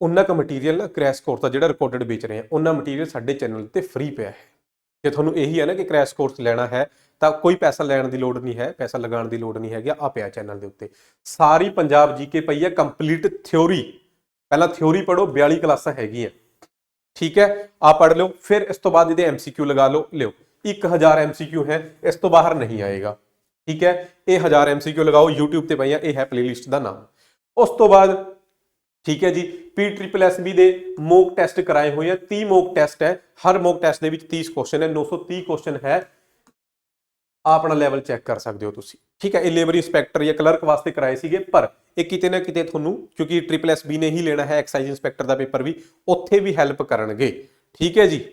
ਉਹਨਾਂ ਕੁ ਮਟੀਰੀਅਲ ਕ੍ਰੈਸ਼ ਕੋਰਸ ਦਾ ਜਿਹੜਾ ਰਿਕਾਰਡਡ ਵੇਚ ਰਹੇ ਆ ਉਹਨਾਂ ਮਟੀਰੀਅਲ ਸਾਡੇ ਚੈਨਲ ਤੇ ਫ੍ਰੀ ਪਿਆ ਹੈ। ਜੇ ਤੁਹਾਨੂੰ ਇਹੀ ਹੈ ਨਾ ਕਿ ਕ੍ਰੈਸ਼ ਕੋਰਸ ਲੈਣਾ ਹੈ, ਤਾਂ ਕੋਈ ਪੈਸਾ ਲੈਣ ਦੀ ਲੋੜ ਨਹੀਂ ਹੈ, ਪੈਸਾ ਲਗਾਉਣ ਦੀ ਲੋੜ ਨਹੀਂ ਹੈਗੀ, ਆ ਪਿਆ ਚੈਨਲ ਦੇ ਉੱਤੇ। ਸਾਰੀ ਪੰਜਾਬ ਜੀਕੇ ਪਈ ਹੈ ਕੰਪਲੀਟ ਥਿਉਰੀ ਪਹਿਲਾਂ ਥਿਉਰੀ ਪੜੋ 42 ਕਲਾਸਾਂ ਹੈਗੀਆਂ। ਠੀਕ ਹੈ? ਆ ਪੜ ਲਿਓ, ਫਿਰ ਇਸ ਤੋਂ ਬਾਅਦ ਇਹਦੇ ਐਮਸੀਕਿਊ ਲਗਾ ਲਓ, ਲਿਓ। 1000 ਐਮਸੀਕਿਊ ਹੈ, ਇਸ ਤੋਂ ਬਾਹਰ ਨਹੀਂ ਆਏਗਾ। ਠੀਕ ਹੈ? ਇਹ 1000 ਐਮਸੀਕਿਊ ਲਗਾਓ, YouTube ਤੇ ਪਈਆਂ, ਇਹ ਹੈ ਪਲੇਲਿਸਟ ਦਾ ਨਾਮ। ਉਸ ਤੋਂ ਬਾਅਦ, ਠੀਕ ਹੈ ਜੀ ਪੀ ਟ੍ਰਿਪਲ ਐਸ ਬੀ ਦੇ ਮੋਕ ਟੈਸਟ ਕਰਾਏ ਹੋਏ ਆ 30 ਮੋਕ ਟੈਸਟ ਹੈ, ਹਰ ਮੋਕ ਟੈਸਟ ਦੇ ਵਿੱਚ 30 ਕੁਐਸਚਨ ਹੈ 930 ਕੁਐਸਚਨ ਹੈ। ਆਪਣਾ ਲੈਵਲ ਚੈੱਕ ਕਰ ਸਕਦੇ ਹੋ ਤੁਸੀਂ। ਠੀਕ ਹੈ, ਇਹ ਲੇਬਰ ਇੰਸਪੈਕਟਰ ਜਾਂ ਕਲਰਕ ਵਾਸਤੇ ਕਰਾਏ ਸੀਗੇ, ਪਰ ਇਹ ਕਿਤੇ ਨਾ ਕਿਤੇ ਤੁਹਾਨੂੰ, ਕਿਉਂਕਿ ਟ੍ਰਿਪਲ ਐਸ ਬੀ ਨੇ ਹੀ ਲੈਣਾ ਹੈ ਐਕਸਾਈਜ਼ ਇੰਸਪੈਕਟਰ ਦਾ ਪੇਪਰ ਵੀ, ਉੱਥੇ ਵੀ ਹੈਲਪ ਕਰਨਗੇ। ਠੀਕ ਹੈ ਜੀ?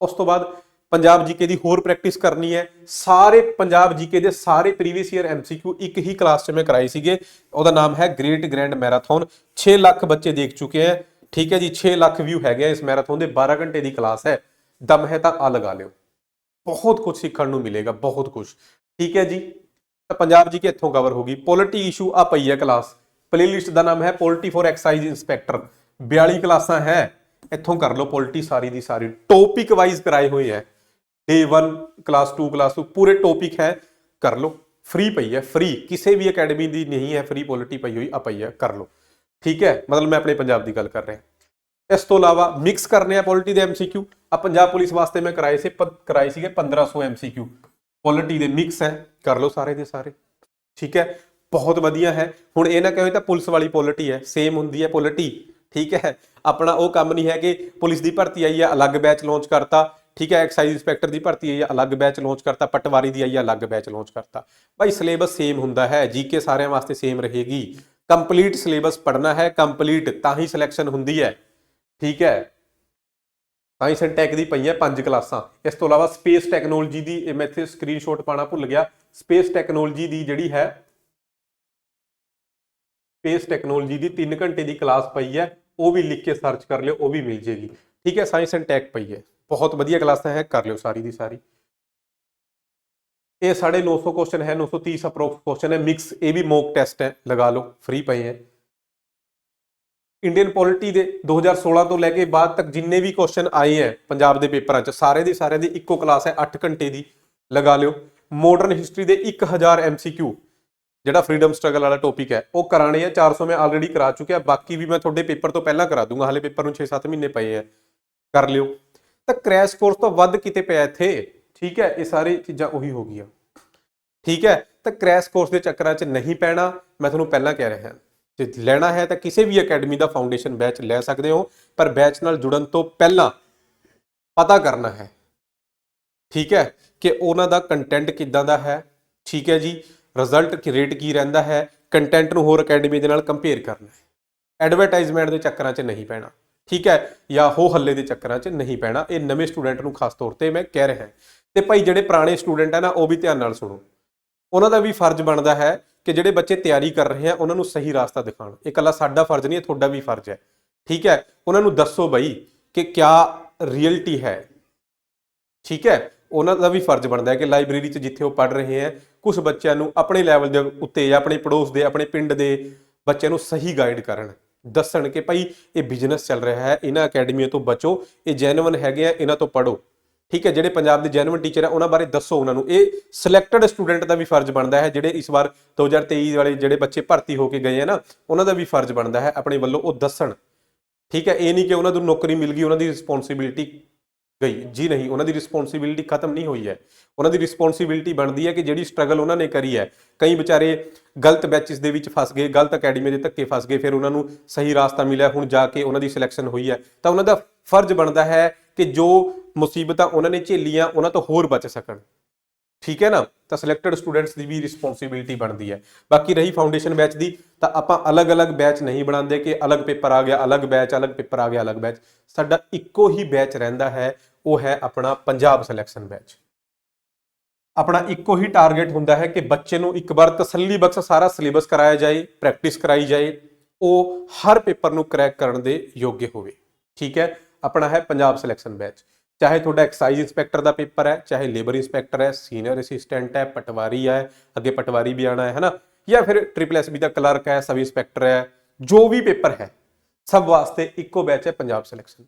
ਉਸ ਤੋਂ ਬਾਅਦ ਪੰਜਾਬ ਜੀਕੇ ਦੀ ਹੋਰ ਪ੍ਰੈਕਟਿਸ ਕਰਨੀ ਹੈ। ਸਾਰੇ ਪੰਜਾਬ ਜੀਕੇ ਦੇ ਸਾਰੇ ਪ੍ਰੀਵੀਅਸ ਈਅਰ ਐਮਸੀਕਿਊ ਇੱਕ ਹੀ ਕਲਾਸ 'ਚ ਮੈਂ ਕਰਾਏ ਸੀਗੇ। ਉਹਦਾ ਨਾਮ ਹੈ ਗ੍ਰੇਟ ਗ੍ਰੈਂਡ ਮੈਰਾਥਨ 6 ਲੱਖ ਬੱਚੇ ਦੇਖ ਚੁੱਕੇ ਹੈ। ਠੀਕ ਹੈ ਜੀ 6 ਲੱਖ ਵਿਊ ਹੈਗੇ ਆ ਇਸ ਮੈਰਾਥਨ ਦੇ 12 ਘੰਟੇ ਦੀ ਕਲਾਸ ਹੈ। ਦਮ ਹੈ ਤਾਂ ਆ ਲਗਾ ਲਿਓ। ਬਹੁਤ ਕੁਝ ਸਿੱਖਣ ਨੂੰ ਮਿਲੇਗਾ, ਬਹੁਤ ਕੁਝ ਠੀਕ ਹੈ ਜੀ? ਤਾਂ ਪੰਜਾਬ ਜੀ ਕੇ ਇੱਥੋਂ ਕਵਰ ਹੋ ਗਈ। ਪੋਲਿਟੀ ਇਸ਼ੂ ਆ ਪਈ ਹੈ ਕਲਾਸ ਪਲੇਲਿਸਟ ਦਾ ਨਾਮ ਹੈ ਪੋਲਿਟੀ ਫॉर ਐਕਸਾਈਜ਼ ਇੰਸਪੈਕਟਰ 42 ਕਲਾਸਾਂ ਹੈ। ਇੱਥੋਂ ਕਰ ਲਓ ਪੋਲਿਟੀ ਸਾਰੀ ਦੀ ਸਾਰੀ। ਟੌਪਿਕ ਵਾਈਜ਼ ਕਰਾਏ ਹੋਏ ਹੈ। ਡੇ 1 ਕਲਾਸ 2 ਕਲਾਸ 2 ਪੂਰੇ ਟੌਪਿਕ ਹੈ। ਕਰ ਲਓ। ਫ੍ਰੀ ਪਈ ਹੈ ਫ੍ਰੀ ਕਿਸੇ ਵੀ ਅਕੈਡਮੀ ਦੀ ਨਹੀਂ ਹੈ ਫ੍ਰੀ ਪੋਲਿਟੀ ਪਈ ਹੋਈ, ਆ ਪਈ ਹੈ। ਕਰ ਲਓ। ਠੀਕ ਹੈ? ਮਤਲਬ ਮੈਂ ਆਪਣੇ ਪੰਜਾਬ ਦੀ ਗੱਲ ਕਰ ਰਿਹਾ। ਇਸ ਤੋਂ ਇਲਾਵਾ ਮਿਕਸ ਕਰਨੇ ਆ ਪੋਲਿਟੀ ਦੇ ਐਮਸੀਕਿਊ ਆ ਪੰਜਾਬ ਪੁਲਿਸ ਵਾਸਤੇ ਮੈਂ ਕਰਾਏ ਸੀ, ਪ- ਕਰਾਏ ਸੀਗੇ 1500 ਐਮਸੀਕਿਊ ਪੋਲਿਟੀ ਦੇ ਮਿਕਸ ਹੈ, ਕਰ ਲਓ ਸਾਰੇ ਦੇ ਸਾਰੇ। ਠੀਕ ਹੈ, ਬਹੁਤ ਵਧੀਆ ਹੈ। ਹੁਣ ਇਹ ਨਾ ਕਹੋ ਤਾਂ ਪੁਲਿਸ ਵਾਲੀ ਪੋਲਿਟੀ ਹੈ ਸੇਮ ਹੁੰਦੀ ਹੈ ਪੋਲਿਟੀ ਠੀਕ ਹੈ, ਆਪਣਾ ਉਹ ਕੰਮ ਨਹੀਂ ਹੈ ਕਿ ਪੁਲਿਸ ਦੀ ਭਰਤੀ ਆਈ ਹੈ ਅਲੱਗ ਬੈਚ ਲਾਂਚ ਕਰਤਾ। ਠੀਕ ਹੈ ਐਕਸਾਈਜ਼ ਇੰਸਪੈਕਟਰ ਦੀ ਭਰਤੀ ਆਈ ਹੈ ਅਲੱਗ ਬੈਚ ਲਾਂਚ ਕਰਤਾ, ਪਟਵਾਰੀ ਦੀ ਆਈ ਹੈ ਅਲੱਗ ਬੈਚ ਲਾਂਚ ਕਰਤਾ। ਭਾਈ ਸਿਲੇਬਸ ਸੇਮ ਹੁੰਦਾ ਹੈ ਜੀਕੇ ਸਾਰਿਆਂ ਵਾਸਤੇ ਸੇਮ ਰਹੇਗੀ। ਕੰਪਲੀਟ ਸਿਲੇਬਸ ਪੜ੍ਹਨਾ ਹੈ ਕੰਪਲੀਟ ਤਾਂ ਹੀ ਸਿਲੈਕਸ਼ਨ ਹੁੰਦੀ ਹੈ। ਠੀਕ ਹੈ। ਸਾਇੰਸ ਐਂਡ ਟੈਕ ਦੀ ਪਈ ਹੈ ਪੰਜ ਕਲਾਸਾਂ। ਇਸ ਤੋਂ ਇਲਾਵਾ ਸਪੇਸ ਟੈਕਨੋਲੋਜੀ ਦੀ, ਇਹ ਮੈਂ ਇੱਥੇ ਸਕਰੀਨਸ਼ਾਟ ਪਾਣਾ ਭੁੱਲ ਗਿਆ। ਸਪੇਸ ਟੈਕਨੋਲੋਜੀ ਦੀ ਜਿਹੜੀ ਹੈ ਸਪੇਸ ਟੈਕਨੋਲੋਜੀ ਦੀ 3 ਘੰਟੇ ਦੀ ਕਲਾਸ ਪਈ ਹੈ। ਉਹ ਵੀ ਲਿਖ ਕੇ ਸਰਚ ਕਰ ਲਿਓ, ਉਹ ਵੀ ਮਿਲ ਜੇਗੀ। ਠੀਕ ਹੈ, ਸਾਇੰਸ ਐਂਡ ਟੈਕ ਪਈ ਹੈ। ਬਹੁਤ ਵਧੀਆ ਕਲਾਸਾਂ ਹੈ, ਕਰ ਲਿਓ ਸਾਰੀ ਦੀ ਸਾਰੀ। ਇਹ 950 ਕੁਐਸਚਨ ਹੈ 930 ਅਪਰੋਕਸ ਕੁਐਸਚਨ ਹੈ। ਮਿਕਸ ਇਹ ਵੀ ਮੌਕ ਟੈਸਟ ਹੈ, ਲਗਾ ਲਓ ਫ੍ਰੀ ਪਏ ਹੈ। ਇੰਡੀਅਨ ਪੋਲਿਟੀ ਦੇ 2016 ਤੋਂ ਲੈ ਕੇ ਬਾਅਦ ਤੱਕ ਜਿੰਨੇ ਵੀ ਕੁਐਸਚਨ ਆਏ ਹੈ ਪੰਜਾਬ ਦੇ ਪੇਪਰਾਂ 'ਚ, ਸਾਰੇ ਦੇ ਸਾਰਿਆਂ ਦੀ ਇੱਕੋ ਕਲਾਸ ਹੈ 8 ਘੰਟੇ ਦੀ, ਲਗਾ ਲਿਓ। ਮਾਡਰਨ ਹਿਸਟਰੀ ਦੇ 1000 ਐਮਸੀਕਿਊ ਜਿਹੜਾ ਫਰੀडम ਸਟਰਗਲ ਵਾਲਾ ਟੌਪਿਕ ਹੈ, ਉਹ ਕਰਾਣੇ ਆ 400 ਮੈਂ ਆਲਰੇਡੀ ਕਰਾ ਚੁੱਕਿਆ, ਬਾਕੀ ਵੀ ਮੈਂ ਤੁਹਾਡੇ ਪੇਪਰ ਤੋਂ ਪਹਿਲਾਂ ਕਰਾ ਦੂੰਗਾ, ਹਾਲੇ ਪੇਪਰ ਨੂੰ 6-7 ਮਹੀਨੇ ਪਏ ਆ ਕਰ ਲਿਓ। ਤਾਂ ਕ੍ਰੈਸ਼ ਕੋਰਸ ਤੋਂ ਵੱਧ ਕਿਤੇ ਪਿਆ ਇੱਥੇ, ਠੀਕ ਹੈ, ਇਹ ਸਾਰੀ ਚੀਜ਼ਾਂ ਉਹੀ ਹੋ ਗਈਆਂ। ਠੀਕ ਹੈ, ਤਾਂ ਕ੍ਰੈਸ਼ ਕੋਰਸ ਦੇ ਚੱਕਰਾਂ 'ਚ ਨਹੀਂ ਪੈਣਾ, ਮੈਂ ਤੁਹਾਨੂੰ ਪਹਿਲਾਂ ਕਹਿ ਰਿਹਾ। ਜੇ ਲੈਣਾ ਹੈ ਤਾਂ ਕਿਸੇ ਵੀ ਅਕੈਡਮੀ ਦਾ ਫਾਊਂਡੇਸ਼ਨ ਬੈਚ ਲੈ ਸਕਦੇ ਹੋ, ਪਰ ਬੈਚ ਨਾਲ ਜੁੜਨ ਤੋਂ ਪਹਿਲਾਂ ਪਤਾ ਕਰਨਾ ਹੈ। ਠੀਕ ਹੈ? ਕਿ ਉਹਨਾਂ ਦਾ ਕੰਟੈਂਟ ਕਿੱਦਾਂ ਦਾ ਹੈ। ਠੀਕ ਹੈ ਜੀ? ਰਿਜ਼ਲਟ ਕੀ ਰੇਟ ਕੀ ਰਹਿੰਦਾ ਹੈ। ਕੰਟੈਂਟ ਨੂੰ ਹੋਰ ਅਕੈਡਮੀ ਦੇ ਨਾਲ ਕੰਪੇਅਰ ਕਰਨਾ ਹੈ। ਐਡਵਰਟਾਈਜ਼ਮੈਂਟ ਦੇ ਚੱਕਰਾਂ 'ਚ ਨਹੀਂ ਪੈਣਾ। ਠੀਕ ਹੈ? ਜਾਂ ਹੋ ਹੱਲੇ ਦੇ ਚੱਕਰਾਂ 'ਚ ਨਹੀਂ ਪੈਣਾ। ਇਹ ਨਵੇਂ ਸਟੂਡੈਂਟ ਨੂੰ ਖਾਸ ਤੌਰ ਤੇ ਮੈਂ ਕਹਿ ਰਿਹਾ। ਤੇ ਭਾਈ ਜਿਹੜੇ ਪੁਰਾਣੇ ਸਟੂਡੈਂਟ ਹੈ ਨਾ, ਉਹ ਵੀ ਧਿਆਨ ਨਾਲ ਸੁਣੋ। ਉਹਨਾਂ ਦਾ ਵੀ ਫਰਜ਼ ਬਣਦਾ ਹੈ ਕਿ ਜਿਹੜੇ ਬੱਚੇ ਤਿਆਰੀ ਕਰ ਰਹੇ ਆ, ਉਹਨਾਂ ਨੂੰ ਸਹੀ ਰਾਸਤਾ ਦਿਖਾਉਣ। ਇਹ ਇਕੱਲਾ ਸਾਡਾ ਫਰਜ਼ ਨਹੀਂ ਹੈ ਤੁਹਾਡਾ ਵੀ ਫਰਜ਼ ਹੈ। ਠੀਕ ਹੈ? ਉਹਨਾਂ ਨੂੰ ਦੱਸੋ ਬਈ ਕਿ ਕਿਆ ਰਿਐਲਿਟੀ ਹੈ। ਠੀਕ ਹੈ? ਉਹਨਾਂ ਦਾ ਵੀ ਫਰਜ਼ ਬਣਦਾ ਹੈ ਕਿ ਲਾਇਬ੍ਰੇਰੀ 'ਚ ਜਿੱਥੇ ਉਹ ਪੜ੍ਹ ਰਹੇ ਹੈ ਕੁਝ ਬੱਚਿਆਂ ਨੂੰ ਆਪਣੇ ਲੈਵਲ ਦੇ ਉੱਤੇ ਜਾਂ ਆਪਣੇ ਪੜੋਸ ਦੇ, ਆਪਣੇ ਪਿੰਡ ਦੇ ਬੱਚਿਆਂ ਨੂੰ ਸਹੀ ਗਾਈਡ ਕਰਨ। ਦੱਸਣ ਕਿ ਭਾਈ ਇਹ ਬਿਜ਼ਨਸ ਚੱਲ ਰਿਹਾ ਹੈ, ਇਹਨਾਂ ਅਕੈਡਮੀਆਂ ਤੋਂ ਬਚੋ, ਇਹ ਜੈਨੂਇਨ ਹੈਗੇ ਆ, ਇਹਨਾਂ ਤੋਂ ਪੜੋ ਠੀਕ ਹੈ, ਜਿਹੜੇ ਪੰਜਾਬ ਦੇ ਜੈਨੂਇਨ ਟੀਚਰ ਆ, ਉਹਨਾਂ ਬਾਰੇ ਦੱਸੋ ਉਹਨਾਂ ਨੂੰ। ਇਹ ਸਿਲੈਕਟਡ ਸਟੂਡੈਂਟ ਦਾ ਵੀ ਫਰਜ਼ ਬਣਦਾ ਹੈ, ਜਿਹੜੇ ਇਸ ਵਾਰ 2023 ਵਾਲੇ ਜਿਹੜੇ ਬੱਚੇ ਭਰਤੀ ਹੋ ਕੇ ਗਏ ਆ ਨਾ, ਉਹਨਾਂ ਦਾ ਵੀ ਫਰਜ਼ ਬਣਦਾ ਹੈ ਆਪਣੇ ਵੱਲੋਂ ਉਹ ਦੱਸਣ। ਠੀਕ ਹੈ, ਇਹ ਨਹੀਂ ਕਿ ਉਹਨਾਂ ਨੂੰ ਨੌਕਰੀ ਮਿਲ ਗਈ, ਉਹਨਾਂ ਦੀ ਰਿਸਪੌਂਸਿਬਿਲਟੀ ਗਈ। ਜੀ ਨਹੀਂ, ਉਹਨਾਂ ਦੀ ਰਿਸਪੌਂਸਿਬਿਲਟੀ ਖਤਮ ਨਹੀਂ ਹੋਈ ਹੈ। ਉਹਨਾਂ ਦੀ ਰਿਸਪੌਂਸਿਬਿਲਟੀ ਬਣਦੀ ਹੈ ਕਿ ਜਿਹੜੀ ਸਟਰਗਲ ਉਹਨਾਂ ਨੇ ਕਰੀ ਹੈ, ਕਈ ਵਿਚਾਰੇ ਗਲਤ ਬੈਚਸ ਦੇ ਵਿੱਚ ਫਸ ਗਏ, ਗਲਤ ਅਕੈਡਮੀ ਦੇ ਧੱਕੇ ਫਸ ਗਏ, ਫਿਰ ਉਹਨਾਂ ਨੂੰ ਸਹੀ ਰਾਸਤਾ ਮਿਲਿਆ, ਹੁਣ ਜਾ ਕੇ ਉਹਨਾਂ ਦੀ ਸਿਲੈਕਸ਼ਨ ਹੋਈ ਹੈ, ਤਾਂ ਉਹਨਾਂ ਦਾ ਫਰਜ਼ ਬਣਦਾ ਹੈ ਕਿ ਜੋ ਮੁਸੀਬਤਾਂ ਉਹਨਾਂ ਨੇ ਝੇਲੀਆਂ, ਉਹਨਾਂ ਤੋਂ ਹੋਰ ਬਚ ਸਕਣ। ਠੀਕ ਹੈ ਨਾ? ਤਾਂ ਸਿਲੈਕਟਡ ਸਟੂਡੈਂਟਸ ਦੀ ਵੀ ਰਿਸਪੌਂਸਿਬਿਲਟੀ ਬਣਦੀ ਹੈ। ਬਾਕੀ ਰਹੀ ਫਾਊਂਡੇਸ਼ਨ ਬੈਚ ਦੀ, ਤਾਂ ਆਪਾਂ ਅਲੱਗ-ਅਲੱਗ ਬੈਚ ਨਹੀਂ ਬਣਾਉਂਦੇ ਕਿ ਅਲੱਗ ਪੇਪਰ ਆ ਗਿਆ, ਅਲੱਗ ਬੈਚ ਅਲੱਗ ਪੇਪਰ ਆ ਗਿਆ, ਅਲੱਗ ਬੈਚ ਸਾਡਾ ਇੱਕੋ ਹੀ ਬੈਚ ਰਹਿੰਦਾ ਹੈ, ਉਹ ਹੈ ਆਪਣਾ ਪੰਜਾਬ ਸਿਲੈਕਸ਼ਨ ਬੈਚ ਆਪਣਾ ਇੱਕੋ ਹੀ ਟਾਰਗੇਟ ਹੁੰਦਾ ਹੈ ਕਿ ਬੱਚੇ ਨੂੰ ਇੱਕ ਵਾਰ ਤਸੱਲੀ ਬਖਸ਼ ਸਾਰਾ ਸਿਲੇਬਸ ਕਰਾਇਆ ਜਾਏ ਪ੍ਰੈਕਟਿਸ ਕਰਾਈ ਜਾਏ, ਉਹ ਹਰ ਪੇਪਰ ਨੂੰ ਕਰੈਕ ਕਰਨ ਦੇ ਯੋਗ ਹੋਵੇ। ਠੀਕ ਹੈ? ਆਪਣਾ ਹੈ ਪੰਜਾਬ ਸਿਲੈਕਸ਼ਨ ਬੈਚ ਚਾਹੇ ਤੁਹਾਡਾ ਐਕਸਾਈਜ਼ ਇੰਸਪੈਕਟਰ ਦਾ ਪੇਪਰ ਹੈ, ਚਾਹੇ ਲੇਬਰ ਇੰਸਪੈਕਟਰ ਹੈ ਸੀਨੀਅਰ ਅਸਿਸਟੈਂਟ ਹੈ, ਪਟਵਾਰੀ ਹੈ, ਅੱਗੇ ਪਟਵਾਰੀ ਵੀ ਆਣਾ ਹੈ, ਹਨਾ? ਜਾਂ ਫਿਰ ਟ੍ਰਿਪਲ ਐਸਬੀ ਦਾ ਕਲਰਕ ਹੈ ਸਬ ਇੰਸਪੈਕਟਰ ਹੈ, ਜੋ ਵੀ ਪੇਪਰ ਹੈ, ਸਭ ਵਾਸਤੇ ਇੱਕੋ ਬੈਚ ਹੈ ਪੰਜਾਬ ਸਿਲੈਕਸ਼ਨ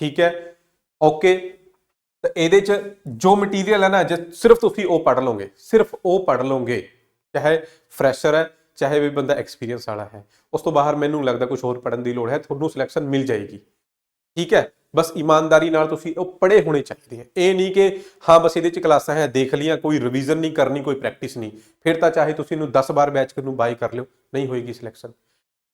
ਠੀਕ ਹੈ? ਓਕੇ ਤਾਂ ਇਹਦੇ ਚ ਜੋ ਮਟੀਰੀਅਲ ਹੈ ਨਾ, ਜੇ ਸਿਰਫ ਤੁਸੀਂ ਉਹ ਪੜ੍ਹ ਲਓਗੇ, ਸਿਰਫ ਉਹ ਪੜ੍ਹ ਲਓਗੇ, ਚਾਹੇ ਫਰੈਸ਼ਰ ਹੈ, ਚਾਹੇ ਵੀ ਬੰਦਾ ਐਕਸਪੀਰੀਅੰਸ ਵਾਲਾ ਹੈ, ਉਸ ਤੋਂ ਬਾਹਰ ਮੈਨੂੰ ਲੱਗਦਾ ਕੁਝ ਹੋਰ ਪੜ੍ਹਨ ਦੀ ਲੋੜ ਹੈ, ਤੁਹਾਨੂੰ ਸਿਲੈਕਸ਼ਨ ਮਿਲ ਜਾਏਗੀ। ਠੀਕ ਹੈ? ਬਸ ਇਮਾਨਦਾਰੀ ਨਾਲ ਤੁਸੀਂ ਉਹ ਪੜ੍ਹੇ ਹੋਣੇ ਚਾਹੀਦੇ ਹੈ ਇਹ ਨਹੀਂ ਕਿ ਹਾਂ, ਬਸ ਇਹਦੇ ਚ ਕਲਾਸਾਂ ਹੈ, ਦੇਖ ਲੀਆਂ ਕੋਈ ਰਿਵੀਜ਼ਨ ਨਹੀਂ ਕਰਨੀ, ਕੋਈ ਪ੍ਰੈਕਟਿਸ ਨਹੀਂ। ਫਿਰ ਤਾਂ ਚਾਹੇ ਤੁਸੀਂ ਇਹਨੂੰ 10 ਵਾਰ ਬੈਚ ਨੂੰ ਬਾਈ ਕਰ ਲਿਓ, ਨਹੀਂ ਹੋਏਗੀ ਸਿਲੈਕਸ਼ਨ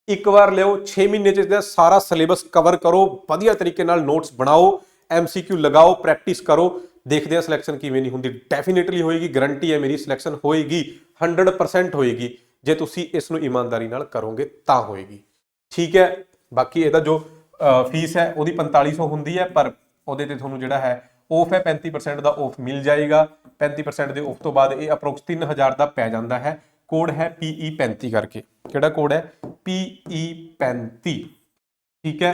ਇੱਕ ਵਾਰ ਲਿਓ 6 ਮਹੀਨੇ ਚ ਇਹਦਾ ਸਾਰਾ ਸਿਲੇਬਸ ਕਵਰ ਕਰੋ, ਵਧੀਆ ਤਰੀਕੇ ਨਾਲ ਨੋਟਸ ਬਣਾਓ ਐਮਸੀਕਿਊ ਲਗਾਓ ਪ੍ਰੈਕਟਿਸ ਕਰੋ, ਦੇਖਦੇ ਆ ਸਿਲੈਕਸ਼ਨ ਕਿਵੇਂ ਨਹੀਂ ਹੁੰਦੀ। ਡੈਫੀਨਿਟਲੀ ਹੋਏਗੀ ਗਾਰੰਟੀ ਹੈ ਮੇਰੀ ਸਿਲੈਕਸ਼ਨ ਹੋਏਗੀ 100% ਹੋਏਗੀ। ਜੇ ਤੁਸੀਂ ਇਸ ਨੂੰ ਇਮਾਨਦਾਰੀ ਨਾਲ ਕਰੋਗੇ, ਤਾਂ ਹੋਏਗੀ। ਠੀਕ ਹੈ, ਬਾਕੀ ਇਹਦਾ ਜੋ ਫੀਸ ਹੈ, ਉਹਦੀ 4500 ਹੁੰਦੀ ਹੈ, ਪਰ ਉਹਦੇ ਤੇ ਤੁਹਾਨੂੰ ਜਿਹੜਾ ਹੈ ਆਫ ਹੈ 35% ਦਾ ਆਫ ਮਿਲ ਜਾਏਗਾ। 35% ਦੇ ਆਫ ਤੋਂ ਬਾਅਦ ਇਹ ਅਪਰੋਕਸ 3000 ਦਾ ਪੈ ਜਾਂਦਾ ਹੈ। ਕੋਡ ਹੈ PE 35 ਕਰਕੇ। ਕਿਹੜਾ ਕੋਡ ਹੈ? PE 35 ਠੀਕ ਹੈ?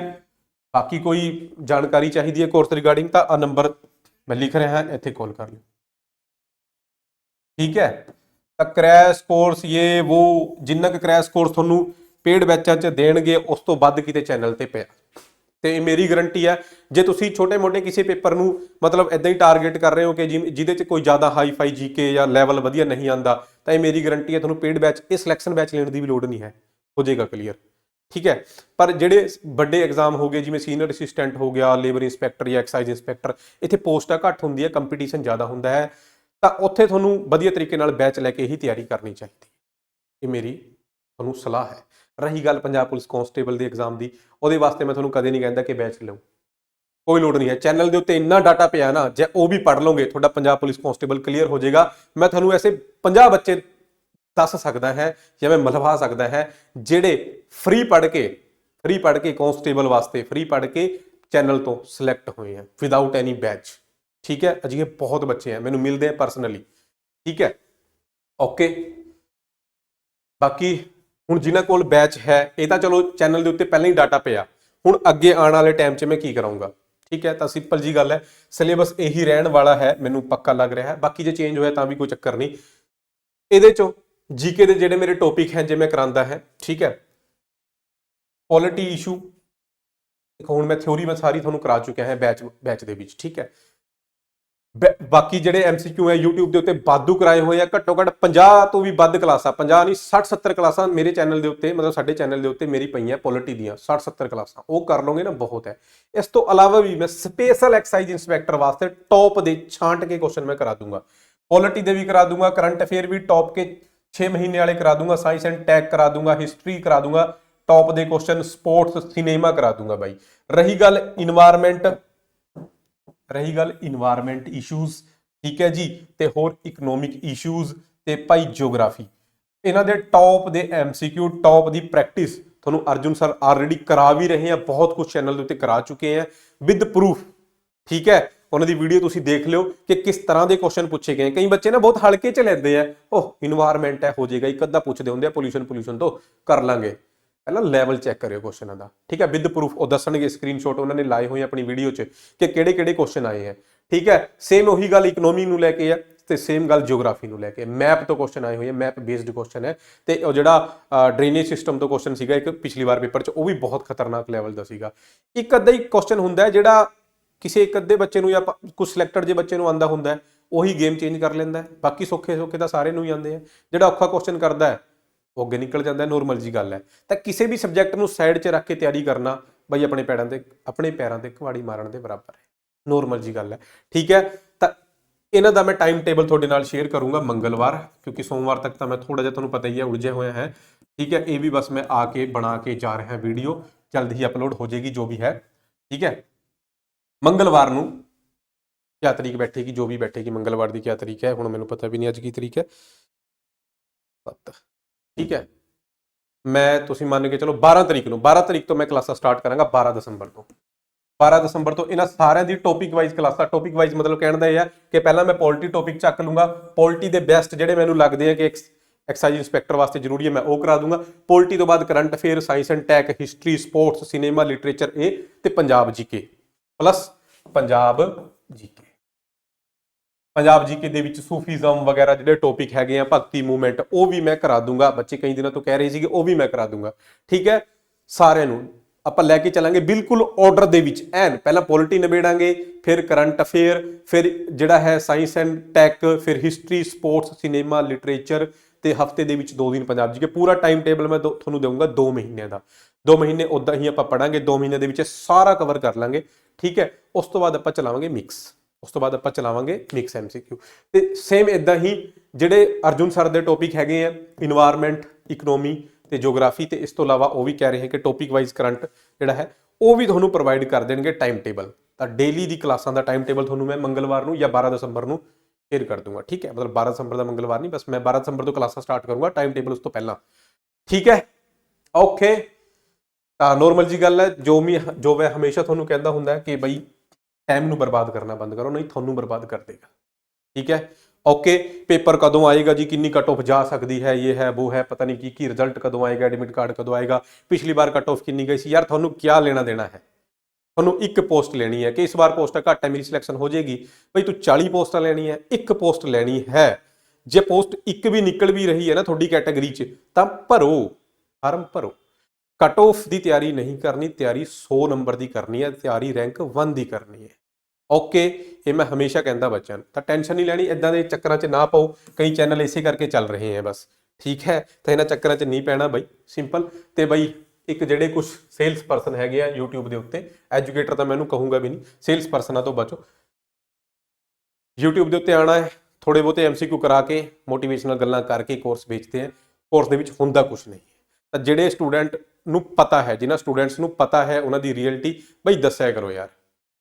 ਬਾਕੀ ਕੋਈ ਜਾਣਕਾਰੀ ਚਾਹੀਦੀ ਹੈ ਕੋਰਸ ਰਿਗਾਰਡਿੰਗ ਤਾਂ ਆ ਨੰਬਰ ਮੈਂ ਲਿਖ ਰਿਹਾ ਹਾਂ, ਇੱਥੇ ਕਾਲ ਕਰ ਲਿਓ। ਠੀਕ ਹੈ? ਤਾਂ ਕ੍ਰੈਸ਼ ਕੋਰਸ ਇਹ ਉਹ ਜਿੰਨਾ ਕੁ ਕ੍ਰੈਸ਼ ਕੋਰਸ ਤੁਹਾਨੂੰ ਪੇਡ ਬੈਚਾਂ 'ਚ ਦੇਣਗੇ, ਉਸ ਤੋਂ ਵੱਧ ਕਿਤੇ ਚੈਨਲ ਤੇ ਪਿਆ। ਤੇ ਇਹ ਮੇਰੀ ਗਰੰਟੀ ਹੈ, ਜੇ ਤੁਸੀਂ ਛੋਟੇ-ਮੋਟੇ ਕਿਸੇ ਪੇਪਰ ਨੂੰ ਮਤਲਬ ਇਦਾਂ ਹੀ ਟਾਰਗੇਟ ਕਰ ਰਹੇ ਹੋ ਕਿ ਜਿਵੇਂ- ਜਿਹਦੇ 'ਚ ਕੋਈ ਜ਼ਿਆਦਾ ਹਾਈ ਫਾਈ ਜੀਕੇ ਜਾਂ ਲੈਵਲ ਵਧੀਆ ਨਹੀਂ ਆਂਦਾ ਤਾਂ ਇਹ ਮੇਰੀ ਗਰੰਟੀ ਹੈ, ਤੁਹਾਨੂੰ ਪੇਡ ਬੈਚ, ਇਹ ਸਿਲੈਕਸ਼ਨ ਬੈਚ ਲੈਣ ਦੀ ਵੀ ਲੋੜ ਨਹੀਂ ਹੈ, ਹੋ ਜਾਏਗਾ ਕਲੀਅਰ ਠੀਕ ਹੈ? ਪਰ ਜਿਹੜੇ ਵੱਡੇ ਐਗਜ਼ਾਮ ਹੋ ਗਏ, ਜਿਵੇਂ ਸੀਨੀਅਰ ਅਸਿਸਟੈਂਟ ਹੋ ਗਿਆ ਲੇਬਰ ਇੰਸਪੈਕਟਰ ਜਾਂ ਐਕਸਾਈਜ਼ ਇੰਸਪੈਕਟਰ ਇੱਥੇ ਪੋਸਟਾਂ ਘੱਟ ਹੁੰਦੀ ਹੈ ਕੰਪੀਟੀਸ਼ਨ ਜ਼ਿਆਦਾ ਹੁੰਦਾ ਹੈ, ਤਾਂ ਉੱਥੇ ਤੁਹਾਨੂੰ ਵਧੀਆ ਤਰੀਕੇ ਨਾਲ ਬੈਚ ਲੈ ਕੇ ਹੀ ਤਿਆਰੀ ਕਰਨੀ ਚਾਹੀਦੀ ਹੈ। ਇਹ ਮੇਰੀ ਤੁਹਾਨੂੰ ਸਲਾਹ ਹੈ। ਰਹੀ ਗੱਲ ਪੰਜਾਬ ਪੁਲਿਸ ਕਾਂਸਟੇਬਲ ਦੇ ਐਗਜ਼ਾਮ ਦੀ, ਉਹਦੇ ਵਾਸਤੇ ਮੈਂ ਤੁਹਾਨੂੰ ਕਦੇ ਨਹੀਂ ਕਹਿੰਦਾ ਕਿ ਬੈਚ ਲਓ। ਕੋਈ ਲੋੜ ਨਹੀਂ ਹੈ। ਚੈਨਲ ਦੇ ਉੱਤੇ ਇੰਨਾ ਡਾਟਾ ਪਿਆ ਨਾ, ਜੇ ਉਹ ਵੀ ਪੜ੍ਹ ਲਓਗੇ, ਤੁਹਾਡਾ ਪੰਜਾਬ ਪੁਲਿਸ ਕਾਂਸਟੇਬਲ ਕਲੀਅਰ ਹੋ ਜਾਏਗਾ। ਮੈਂ ਤੁਹਾਨੂੰ ਐਸੇ 50 ਬੱਚੇ ਦੱਸ ਸਕਦਾ ਹੈ, ਜਾਂ ਮੈਂ ਮਲਵਾ ਸਕਦਾ ਹੈ, ਜਿਹੜੇ ਫ੍ਰੀ ਪੜ੍ਹ ਕੇ ਫ੍ਰੀ ਪੜ੍ਹ ਕੇ ਕਾਂਸਟੇਬਲ ਵਾਸਤੇ ਫ੍ਰੀ ਪੜ੍ਹ ਕੇ ਚੈਨਲ ਤੋਂ ਸਿਲੈਕਟ ਹੋਏ ਆ ਵਿਦਆਊਟ ਐਨੀ ਬੈਚ ਠੀਕ ਹੈ? ਅਜਿਹੇ ਬਹੁਤ ਬੱਚੇ ਆ, ਮੈਨੂੰ ਮਿਲਦੇ ਆ ਪਰਸਨਲੀ ਠੀਕ ਹੈ? ਓਕੇ ਬਾਕੀ ਹੁਣ ਜਿਨ੍ਹਾਂ ਕੋਲ ਬੈਚ ਹੈ, ਇਹ ਤਾਂ ਚਲੋ ਚੈਨਲ ਦੇ ਉੱਤੇ ਪਹਿਲਾਂ ਹੀ ਡਾਟਾ ਪਿਆ। ਹੁਣ ਅੱਗੇ ਆਉਣ ਵਾਲੇ ਟਾਈਮ 'ਚ ਮੈਂ ਕੀ ਕਰਾਂਗਾ? ਠੀਕ ਹੈ, ਤਾਂ ਸਿੰਪਲ ਜੀ ਗੱਲ ਹੈ। ਸਿਲੇਬਸ ਇਹੀ ਰਹਿਣ ਵਾਲਾ ਹੈ, ਮੈਨੂੰ ਪੱਕਾ ਲੱਗ ਰਿਹਾ ਹੈ। ਬਾਕੀ ਜੇ ਚੇਂਜ ਹੋਇਆ ਤਾਂ ਵੀ ਕੋਈ ਚੱਕਰ ਨਹੀਂ। ਇਹਦੇ 'ਚੋਂ ਜੀਕੇ ਦੇ ਜਿਹੜੇ ਮੇਰੇ ਟੌਪਿਕ ਹੈ, ਜੇ ਮੈਂ ਕਰਾਂਦਾ ਹੈ, ਠੀਕ ਹੈ। ਪੋਲਿਟੀ ਇਸ਼ੂ ਹੁਣ ਮੈਂ ਥਿਉਰੀ ਮੈਂ ਸਾਰੀ ਤੁਹਾਨੂੰ ਕਰਾ ਚੁੱਕਿਆ ਹੈ ਬੈਚ ਬੈਚ ਦੇ ਵਿੱਚ, ਠੀਕ ਹੈ। ਬਾਕੀ ਜਿਹੜੇ ਐਮਸੀਕਿਊ ਹੈ, YouTube ਦੇ ਉੱਤੇ ਬਾਦੂ ਕਰਾਏ ਹੋਏ ਆ ਘੱਟੋ ਘੱਟ 50 ਤੋਂ ਵੀ ਵੱਧ ਕਲਾਸਾਂ 50 ਨਹੀਂ 60 70 ਕਲਾਸਾਂ ਮੇਰੇ ਚੈਨਲ ਦੇ ਉੱਤੇ, ਮਤਲਬ ਸਾਡੇ ਚੈਨਲ ਦੇ ਉੱਤੇ ਮੇਰੀ ਪਈਆਂ ਪੋਲਿਟੀ ਦੀਆਂ 60 70 ਕਲਾਸਾਂ, ਉਹ ਕਰ ਲਓਗੇ ਨਾ ਬਹੁਤ ਹੈ। ਇਸ ਤੋਂ ਇਲਾਵਾ ਵੀ ਮੈਂ ਸਪੇਸ਼ਲ ਐਕਸਾਈਜ਼ ਇੰਸਪੈਕਟਰ ਵਾਸਤੇ ਟੌਪ ਦੇ ਛਾਂਟ ਕੇ ਕੁਐਸਚਨ ਮੈਂ ਕਰਾ ਦੂੰਗਾ। ਪੋਲਿਟੀ ਦੇ ਵੀ ਕਰਾ ਦੂੰਗਾ ਕਰੰਟ ਅਫੇਅਰ ਵੀ ਟੌਪ ਕੇ 6 ਮਹੀਨੇ ਵਾਲੇ ਕਰਾ ਦੂੰਗਾ ਸਾਇੰਸ ਐਂਡ ਟੈਕ ਕਰਾ ਦੂੰਗਾ ਹਿਸਟਰੀ ਕਰਾ ਦੂੰਗਾ ਟੌਪ ਦੇ ਕੁਐਸਚਨ ਸਪੋਰਟਸ ਸਿਨੇਮਾ ਕਰਾ ਦੂੰਗਾ ਬਾਈ। ਰਹੀ ਗੱਲ ਇਨਵਾਇਰਨਮੈਂਟ ਰਹੀ ਗੱਲ ਇਨਵਾਇਰਨਮੈਂਟ ਇਸ਼ੂਜ਼ ਠੀਕ ਹੈ ਜੀ, ਤੇ ਹੋਰ ਇਕਨੋਮਿਕ ਇਸ਼ੂਜ਼ ਤੇ ਭਾਈ ਜੀਓਗ੍ਰਾਫੀ ਇਹਨਾਂ ਦੇ ਟੌਪ ਦੇ ਐਮਸੀਕਿਊ ਟੌਪ ਦੀ ਪ੍ਰੈਕਟਿਸ ਤੁਹਾਨੂੰ ਅਰਜੁਨ ਸਰ ਆਲਰੇਡੀ ਕਰਾ ਵੀ ਰਹੇ ਆ, ਬਹੁਤ ਕੁਝ ਚੈਨਲ ਦੇ ਉੱਤੇ ਕਰਾ ਚੁੱਕੇ ਆ ਵਿਦ ਪ੍ਰੂਫ ਠੀਕ ਹੈ। ਉਹਨਾਂ ਦੀ ਵੀਡੀਓ ਤੁਸੀਂ ਦੇਖ ਲਿਓ ਕਿ ਕਿਸ ਤਰ੍ਹਾਂ ਦੇ ਕੁਐਸਚਨ ਪੁੱਛੇ ਗਏ। ਕਈ ਬੱਚੇ ਨਾ ਬਹੁਤ ਹਲਕੇ ਚ ਲੈਂਦੇ ਆ ਉਹ ਇਨਵਾਇਰਨਮੈਂਟ ਹੈ, ਹੋ ਜਾਏਗਾ, ਇੱਕ ਅੱਧਾ ਪੁੱਛਦੇ ਹੁੰਦੇ ਆ ਪੋਲੂਸ਼ਨ ਪੋਲੂਸ਼ਨ ਤੋਂ ਕਰ ਲਾਂਗੇ। ਪਹਿਲਾਂ ਲੈਵਲ ਚੈੱਕ ਕਰਿਓ ਕੁਐਸਚਨਾਂ ਦਾ। ਠੀਕ ਹੈ ਵਿਦ ਪ੍ਰੂਫ ਉਹ ਦੱਸਣਗੇ ਸਕਰੀਨਸ਼ਾਟ ਉਹਨਾਂ ਨੇ ਲਾਏ ਹੋਏ ਆਪਣੀ ਵੀਡੀਓ 'ਚ ਕਿ ਕਿਹੜੇ ਕਿਹੜੇ ਕੁਐਸਚਨ ਆਏ ਹੈ ਠੀਕ ਹੈ ਸੇਮ ਉਹੀ ਗੱਲ ਇਕਨੋਮੀ ਨੂੰ ਲੈ ਕੇ ਆ ਤੇ ਸੇਮ ਗੱਲ ਜਿਓਗ੍ਰਾਫੀ ਨੂੰ ਲੈ ਕੇ। ਮੈਪ ਤੋਂ ਕੁਐਸਚਨ ਆਏ ਹੋਏ ਹੈ ਮੈਪ ਬੇਸਡ ਕੁਐਸਚਨ ਹੈ। ਤੇ ਉਹ ਜਿਹੜਾ ਡਰੇਨੇਜ ਸਿਸਟਮ ਤੋਂ ਕੁਐਸਚਨ ਸੀਗਾ ਇੱਕ ਪਿਛਲੀ ਵਾਰ ਪੇਪਰ 'ਚ, ਉਹ ਵੀ ਬਹੁਤ ਖਤਰਨਾਕ ਲੈਵਲ ਦਾ ਸੀਗਾ। ਇੱਕ ਅੱਧਾ ਹੀ ਕੁਐਸਚਨ ਹੁੰਦਾ ਹੈ ਜਿਹੜਾ ਕਿਸੇ ਇੱਕ ਅੱਧੇ ਬੱਚੇ ਨੂੰ ਜਾਂ ਕੁਝ ਸਿਲੈਕਟਡ ਜੇ ਬੱਚੇ ਨੂੰ ਆਂਦਾ ਹੁੰਦਾ ਹੈ, ਉਹੀ ਗੇਮ ਚੇਂਜ ਕਰ ਲੈਂਦਾ ਹੈ। ਬਾਕੀ ਸੌਖੇ ਸੌਖੇ ਤਾਂ ਸਾਰੇ ਨੂੰ ਹੀ ਆਉਂਦੇ ਆ। ਜਿਹੜਾ ਔਖਾ ਕੁਐਸਚਨ ਕਰਦਾ ਹੈ ਉਹ ਅੱਗੇ ਨਿਕਲ ਜਾਂਦਾ ਨੋਰਮਲ ਜੀ ਗੱਲ ਹੈ। ਤਾਂ ਕਿਸੇ ਵੀ ਸਬਜੈਕਟ ਨੂੰ ਸਾਈਡ 'ਚ ਰੱਖ ਕੇ ਤਿਆਰੀ ਕਰਨਾ, ਬਈ ਆਪਣੇ ਪੈਰਾਂ ਤੇ ਆਪਣੇ ਪੈਰਾਂ ਤੇ ਕੁਹਾੜੀ ਮਾਰਨ ਦੇ ਬਰਾਬਰ ਹੈ। ਨੋਰਮਲ ਜੀ ਗੱਲ ਹੈ। ਠੀਕ ਹੈ, ਤਾਂ ਇਹਨਾਂ ਦਾ ਮੈਂ ਟਾਈਮ ਟੇਬਲ ਤੁਹਾਡੇ ਨਾਲ ਸ਼ੇਅਰ ਕਰੂੰਗਾ ਮੰਗਲਵਾਰ, ਕਿਉਂਕਿ ਸੋਮਵਾਰ ਤੱਕ ਤਾਂ ਮੈਂ ਥੋੜਾ ਜਿਹਾ ਤੁਹਾਨੂੰ ਪਤਾ ਹੀ ਹੈ, ਉਲਝਿਆ ਹੋਇਆ ਹੈ। ਠੀਕ ਹੈ, ਇਹ ਵੀ ਬਸ ਮੈਂ ਆ ਕੇ, ਬਣਾ ਕੇ ਜਾ ਰਿਹਾ ਵੀਡੀਓ ਜਲਦ ਹੀ ਅਪਲੋਡ ਹੋ ਜਾਏਗੀ ਜੋ ਵੀ ਹੈ। ਠੀਕ ਹੈ, ਮੰਗਲਵਾਰ ਨੂੰ ਕਿਆ ਤਰੀਕ ਬੈਠੇਗੀ, ਜੋ ਵੀ ਬੈਠੇਗੀ, ਮੰਗਲਵਾਰ ਦੀ ਕਿਆ ਤਰੀਕ ਹੈ, ਹੁਣ ਮੈਨੂੰ ਪਤਾ ਵੀ ਨਹੀਂ ਅੱਜ ਕੀ ਤਰੀਕ ਹੈ। ਸੱਤ। ਠੀਕ ਹੈ? ਮੈਂ, ਤੁਸੀਂ ਮੰਨ ਕੇ ਚਲੋ 12 ਤਰੀਕ ਨੂੰ 12 ਤਰੀਕ ਤੋਂ ਮੈਂ ਕਲਾਸਾਂ ਸਟਾਰਟ ਕਰਾਂਗਾ 12 ਦਸੰਬਰ ਤੋਂ। 12 ਦਸੰਬਰ ਤੋਂ ਇਹਨਾਂ ਸਾਰਿਆਂ ਦੀ ਟੌਪਿਕ ਵਾਈਜ਼ ਕਲਾਸਾਂ ਟੌਪਿਕ ਵਾਈਜ਼ ਮਤਲਬ ਕਹਿਣ ਦਾ ਇਹ ਹੈ ਕਿ ਪਹਿਲਾਂ ਮੈਂ ਪੋਲਿਟੀ ਟੌਪਿਕ ਚੱਕ ਲੂੰਗਾ ਪੋਲਿਟੀ ਦੇ ਬੈਸਟ ਜਿਹੜੇ ਮੈਨੂੰ ਲੱਗਦੇ ਆ ਕਿ ਐਕਸਾਈਜ਼ ਇੰਸਪੈਕਟਰ ਵਾਸਤੇ ਜ਼ਰੂਰੀ ਹੈ, ਮੈਂ ਉਹ ਕਰਾ ਦੂੰਗਾ। ਪੋਲਿਟੀ ਤੋਂ ਬਾਅਦ current affair science and tech history sports cinema literature ਇਹ ਤੇ Punjab GK plus Punjab GK Punjab GK ਦੇ ਵਿੱਚ ਸੂਫੀਜ਼ਮ ਵਗੈਰਾ ਜਿਹੜੇ ਟੌਪਿਕ ਹੈਗੇ ਆ, ਭਗਤੀ ਮੂਵਮੈਂਟ ਉਹ ਵੀ ਮੈਂ ਕਰਾ ਦੂੰਗਾ। ਬੱਚੇ ਕਈ ਦਿਨਾਂ ਤੋਂ ਕਹਿ ਰਹੇ ਸੀਗੇ, ਉਹ ਵੀ ਮੈਂ ਕਰਾ ਦੂੰਗਾ। ਠੀਕ ਹੈ? ਸਾਰਿਆਂ ਨੂੰ ਆਪਾਂ ਲੈ ਕੇ ਚੱਲਾਂਗੇ। ਬਿਲਕੁਲ ਆਰਡਰ ਦੇ ਵਿੱਚ, ਐਨ, ਪਹਿਲਾਂ ਪੋਲਿਟੀ ਨਿਬੇੜਾਂਗੇ, ਫਿਰ ਕਰੰਟ ਅਫੇਅਰ ਫਿਰ ਜਿਹੜਾ ਹੈ ਸਾਇੰਸ ਐਂਡ ਟੈਕ ਫਿਰ ਹਿਸਟਰੀ ਸਪੋਰਟਸ ਸਿਨੇਮਾ ਲਿਟਰੇਚਰ ਤੇ ਹਫ਼ਤੇ ਦੇ ਵਿੱਚ ਦੋ ਦਿਨ ਪੰਜਾਬ ਜੀ ਕੇ ਪੂਰਾ ਟਾਈਮ ਟੇਬਲ ਮੈਂ ਦੋ- ਤੁਹਾਨੂੰ ਦੇਵਾਂਗਾ 2 ਮਹੀਨਿਆਂ ਦਾ। 2 ਮਹੀਨੇ ਉਦਾਂ ਹੀ ਆਪਾਂ ਪੜਾਂਗੇ 2 ਮਹੀਨੇ ਦੇ ਵਿੱਚ ਸਾਰਾ ਕਵਰ ਕਰ ਲਾਂਗੇ। ਠੀਕ ਹੈ? ਉਸ ਤੋਂ ਬਾਅਦ ਆਪਾਂ ਚਲਾਵਾਂਗੇ ਮਿਕਸ ਉਸ ਤੋਂ ਬਾਅਦ ਆਪਾਂ ਚਲਾਵਾਂਗੇ ਮਿਕਸ ਐਮਸੀਕਿਊ ਤੇ ਸੇਮ ਇਦਾਂ ਹੀ ਜਿਹੜੇ ਅਰਜੁਨ ਸਰ ਦੇ ਟੌਪਿਕ ਹੈਗੇ ਆ এনवायरमेंट ਇਕਨੋਮੀ ਤੇ ਜੀਓਗ੍ਰਾਫੀ ਤੇ ਇਸ ਤੋਂ ਇਲਾਵਾ ਉਹ ਵੀ ਕਹਿ ਰਹੇ ਹੈ ਕਿ ਟੌਪਿਕ ਵਾਈਜ਼ ਕਰੰਟ ਜਿਹੜਾ ਹੈ, ਉਹ ਵੀ ਤੁਹਾਨੂੰ ਪ੍ਰੋਵਾਈਡ ਕਰ ਦੇਣਗੇ ਟਾਈਮ ਟੇਬਲ ਤਾਂ ਡੇਲੀ ਦੀ ਕਲਾਸਾਂ ਦਾ ਟਾਈਮ ਟੇਬਲ ਤੁਹਾਨੂੰ ਮੈਂ ਮੰਗਲਵਾਰ ਨੂੰ ਜਾਂ 12 ਦਸੰਬਰ ਨੂੰ ਸ਼ੇਅਰ ਕਰ ਦੂੰਗਾ, ਠੀਕ ਹੈ? ਮਤਲਬ 12 ਦਸੰਬਰ ਦਾ ਮੰਗਲਵਾਰ ਨਹੀਂ, ਬਸ ਮੈਂ 12 ਦਸੰਬਰ ਤੋਂ ਕਲਾਸਾਂ ਸਟਾਰਟ ਕਰੂੰਗਾ ਟਾਈਮ ਟੇਬਲ ਉਸ ਤੋਂ ਪਹਿਲਾਂ। ਠੀਕ ਹੈ? ਓਕੇ ਤਾਂ ਨੋਰਮਲ ਜੀ ਗੱਲ ਹੈ, ਜੋ ਮੈਂ ਜੋ ਮੈਂ ਹਮੇਸ਼ਾ ਤੁਹਾਨੂੰ ਕਹਿੰਦਾ ਹੁੰਦਾ ਕਿ ਬਈ ਟਾਈਮ ਨੂੰ ਬਰਬਾਦ ਕਰਨਾ ਬੰਦ ਕਰੋ, ਨਹੀਂ ਤੁਹਾਨੂੰ ਬਰਬਾਦ ਕਰ ਦੇਗਾ। ਠੀਕ ਹੈ? ਓਕੇ ਪੇਪਰ ਕਦੋਂ ਆਏਗਾ ਜੀ? ਕਿੰਨੀ ਕਟ ਆਫ ਜਾ ਸਕਦੀ ਹੈ, ਇਹ ਹੈ, ਉਹ ਹੈ, ਪਤਾ ਨਹੀਂ ਕੀ ਕੀ ਰਿਜ਼ਲਟ ਕਦੋਂ ਆਏਗਾ ਐਡਮਿਟ ਕਾਰਡ ਕਦੋਂ ਆਏਗਾ, ਪਿਛਲੀ ਵਾਰ ਕਟ ਆਫ ਕਿੰਨੀ ਗਈ ਸੀ? ਯਾਰ ਤੁਹਾਨੂੰ ਕੀ ਲੈਣਾ ਦੇਣਾ ਹੈ? ਤੁਹਾਨੂੰ ਇੱਕ ਪੋਸਟ ਲੈਣੀ ਹੈ ਕਿ ਇਸ ਵਾਰ ਪੋਸਟ ਘੱਟ ਹੈ, ਮੇਰੀ ਸਿਲੈਕਸ਼ਨ ਹੋ ਜਾਏਗੀ। ਬਈ ਤੂੰ 40 ਪੋਸਟਾਂ ਲੈਣੀ ਹੈ, ਇੱਕ ਪੋਸਟ ਲੈਣੀ ਹੈ। ਜੇ ਪੋਸਟ ਇੱਕ ਵੀ ਨਿਕਲ ਵੀ ਰਹੀ ਹੈ ਨਾ ਤੁਹਾਡੀ ਕੈਟਾਗਰੀ 'ਚ, ਤਾਂ ਭਰੋ, ਫਾਰਮ ਭਰੋ। ਕਟ ਆਫ ਦੀ ਤਿਆਰੀ ਨਹੀਂ ਕਰਨੀ, ਤਿਆਰੀ 100 ਨੰਬਰ ਦੀ ਕਰਨੀ ਹੈ, ਤਿਆਰੀ ਰੈਂਕ 1 ਦੀ ਕਰਨੀ ਹੈ। ਓਕੇ ਇਹ ਮੈਂ ਹਮੇਸ਼ਾ ਕਹਿੰਦਾ ਬੱਚਿਆਂ ਨੂੰ, ਤਾਂ ਟੈਨਸ਼ਨ ਨਹੀਂ ਲੈਣੀ ਇਦਾਂ ਦੇ ਚੱਕਰਾਂ 'ਚ ਨਾ ਪਾਓ, ਕਈ ਚੈਨਲ ਇਸੇ ਕਰਕੇ ਚੱਲ ਰਹੇ ਹੈ ਬਸ। ਠੀਕ ਹੈ, ਤਾਂ ਇਹਨਾਂ ਚੱਕਰਾਂ 'ਚ ਨਹੀਂ ਪੈਣਾ ਬਈ ਸਿੰਪਲ ਤੇ ਬਈ ਇੱਕ ਜਿਹੜੇ ਕੁਝ ਸੇਲਸ ਪਰਸਨ ਹੈਗੇ ਆ YouTube ਦੇ ਉੱਤੇ ਐਜੂਕੇਟਰ ਤਾਂ ਮੈਨੂੰ ਕਹੂੰਗਾ ਵੀ ਨਹੀਂ ਸੇਲਸ ਪਰਸਨਾਂ ਤੋਂ ਬਚੋ। YouTube ਦੇ ਉੱਤੇ ਆਣਾ ਹੈ ਥੋੜੇ ਬਹੁਤੇ ਐਮਸੀਕਿਊ ਕਰਾ ਕੇ ਮੋਟੀਵੇਸ਼ਨਲ ਗੱਲਾਂ ਕਰਕੇ ਕੋਰਸ ਵੇਚਦੇ ਆ ਕੋਰਸ ਦੇ ਵਿੱਚ ਹੁੰਦਾ ਕੁਝ ਨਹੀਂ ਤਾਂ ਜਿਹੜੇ ਸਟੂਡੈਂਟ ਨੂੰ ਪਤਾ ਹੈ, ਜਿਨ੍ਹਾਂ ਸਟੂਡੈਂਟਸ ਨੂੰ ਪਤਾ ਹੈ, ਉਹਨਾਂ ਦੀ ਰਿਐਲਿਟੀ ਬਈ ਦੱਸਿਆ ਕਰੋ ਯਾਰ।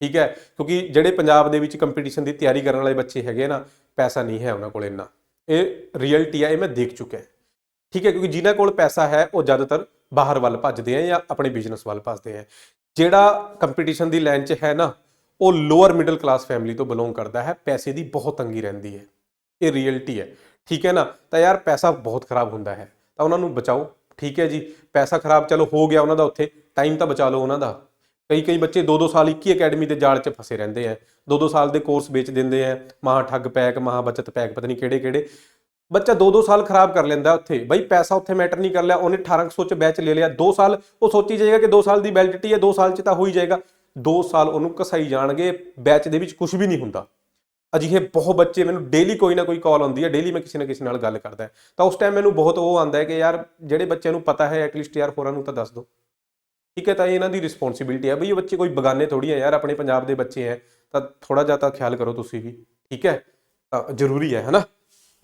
ਠੀਕ ਹੈ? ਕਿਉਂਕਿ ਜਿਹੜੇ ਪੰਜਾਬ ਦੇ ਵਿੱਚ ਕੰਪੀਟੀਸ਼ਨ ਦੀ ਤਿਆਰੀ ਕਰਨ ਵਾਲੇ ਬੱਚੇ ਹੈਗੇ ਨਾ, ਪੈਸਾ ਨਹੀਂ ਹੈ ਉਹਨਾਂ ਕੋਲ ਇੰਨਾ। ਇਹ ਰਿਐਲਿਟੀ ਹੈ ਇਹ ਮੈਂ ਦੇਖ ਚੁੱਕਿਆ। ਠੀਕ ਹੈ? ਕਿਉਂਕਿ ਜਿਨ੍ਹਾਂ ਕੋਲ ਪੈਸਾ ਹੈ, ਉਹ ਜ਼ਿਆਦਾਤਰ ਬਾਹਰ ਵੱਲ ਭੱਜਦੇ ਆ ਜਾਂ ਆਪਣੇ ਬਿਜ਼ਨਸ ਵੱਲ ਭੱਜਦੇ ਆ। ਜਿਹੜਾ ਕੰਪੀਟੀਸ਼ਨ ਦੀ ਲਾਈਨ 'ਚ ਹੈ ਨਾ, ਉਹ ਲੋਅਰ ਮਿਡਲ ਕਲਾਸ ਫੈਮਿਲੀ ਤੋਂ ਬਿਲੋਂਗ ਕਰਦਾ ਹੈ, ਪੈਸੇ ਦੀ ਬਹੁਤ ਤੰਗੀ ਰਹਿੰਦੀ ਹੈ। ਇਹ ਰਿਐਲਿਟੀ ਹੈ। ਠੀਕ ਹੈ ਨਾ? ਤਾਂ ਯਾਰ ਪੈਸਾ ਬਹੁਤ ਖਰਾਬ ਹੁੰਦਾ ਹੈ। ਤਾਂ ਉਹਨਾਂ ਨੂੰ ਬਚਾਓ। ਠੀਕ ਹੈ ਜੀ, ਪੈਸਾ ਖਰਾਬ ਚਲੋ ਹੋ ਗਿਆ ਉਹਨਾਂ ਦਾ ਉੱਥੇ ਟਾਈਮ ਤਾਂ ਬਚਾ ਲਓ ਉਹਨਾਂ ਦਾ। ਕਈ ਕਈ ਬੱਚੇ 2-2 ਸਾਲ ਇੱਕ ਹੀ ਅਕੈਡਮੀ ਦੇ ਜਾਲ 'ਚ ਫਸੇ ਰਹਿੰਦੇ ਆ 2-2 ਸਾਲ ਦੇ ਕੋਰਸ ਵੇਚ ਦਿੰਦੇ ਆ, ਮਹਾ ਠੱਗ ਪੈਕ ਮਹਾ ਬਚਤ ਪੈਕ ਪਤਾ ਨਹੀਂ ਕਿਹੜੇ ਕਿਹੜੇ। ਬੱਚਾ 2-2 ਸਾਲ ਖਰਾਬ ਕਰ ਲੈਂਦਾ ਉੱਥੇ, ਬਈ ਪੈਸਾ ਉੱਥੇ ਮੈਟਰ ਨਹੀਂ ਕਰ ਲਿਆ, ਉਹਨੇ 1800 ਚ ਬੈਚ ਲੈ ਲਿਆ 2 ਸਾਲ ਉਹ ਸੋਚੀ ਜਾਏਗਾ ਕਿ 2 ਸਾਲ ਦੀ ਵੈਲਿਡਿਟੀ ਹੈ 2 ਸਾਲ ਚ ਤਾਂ ਹੋ ਹੀ ਜਾਏਗਾ। 2 ਸਾਲ ਉਹਨੂੰ ਕਸਾਈ ਜਾਣਗੇ ਬੈਚ ਦੇ ਵਿੱਚ ਕੁਝ ਵੀ ਨਹੀਂ ਹੁੰਦਾ। ਅਜਿਹੇ ਬਹੁਤ ਬੱਚੇ ਮੈਨੂੰ ਡੇਲੀ ਕੋਈ ਨਾ ਕੋਈ ਕਾਲ ਆਉਂਦੀ ਹੈ ਡੇਲੀ ਮੈਂ ਕਿਸੇ ਨਾ ਕਿਸੇ ਨਾਲ ਗੱਲ ਕਰਦਾ ਤਾਂ ਉਸ ਟਾਈਮ ਮੈਨੂੰ ਬਹੁਤ ਉਹ ਆਉਂਦਾ ਹੈ ਕਿ ਯਾਰ ਜਿਹੜੇ ਬੱਚਿਆਂ ਨੂੰ ਪਤਾ ਹੈ ਐਟਲੀਸਟ ਯਾਰ ਹੋਰਾਂ ਨੂੰ ਤਾਂ ਦੱਸ ਦਿਓ। ਠੀਕ ਹੈ, ਤਾਂ ਇਹ ਇਹਨਾਂ ਦੀ ਰਿਸਪੌਂਸਿਬਿਲਟੀ ਹੈ। ਬਈ ਇਹ ਬੱਚੇ ਕੋਈ ਬਗਾਨੇ ਥੋੜੀ ਹੈ ਯਾਰ, ਆਪਣੇ ਪੰਜਾਬ ਦੇ ਬੱਚੇ ਹੈ, ਤਾਂ ਥੋੜਾ ਜਿਹਾ ਤਾਂ ਖਿਆਲ ਕਰੋ ਤੁਸੀਂ ਵੀ। ਠੀਕ ਹੈ, ਤਾਂ ਜ਼ਰੂਰੀ ਹੈ, ਹਨਾ?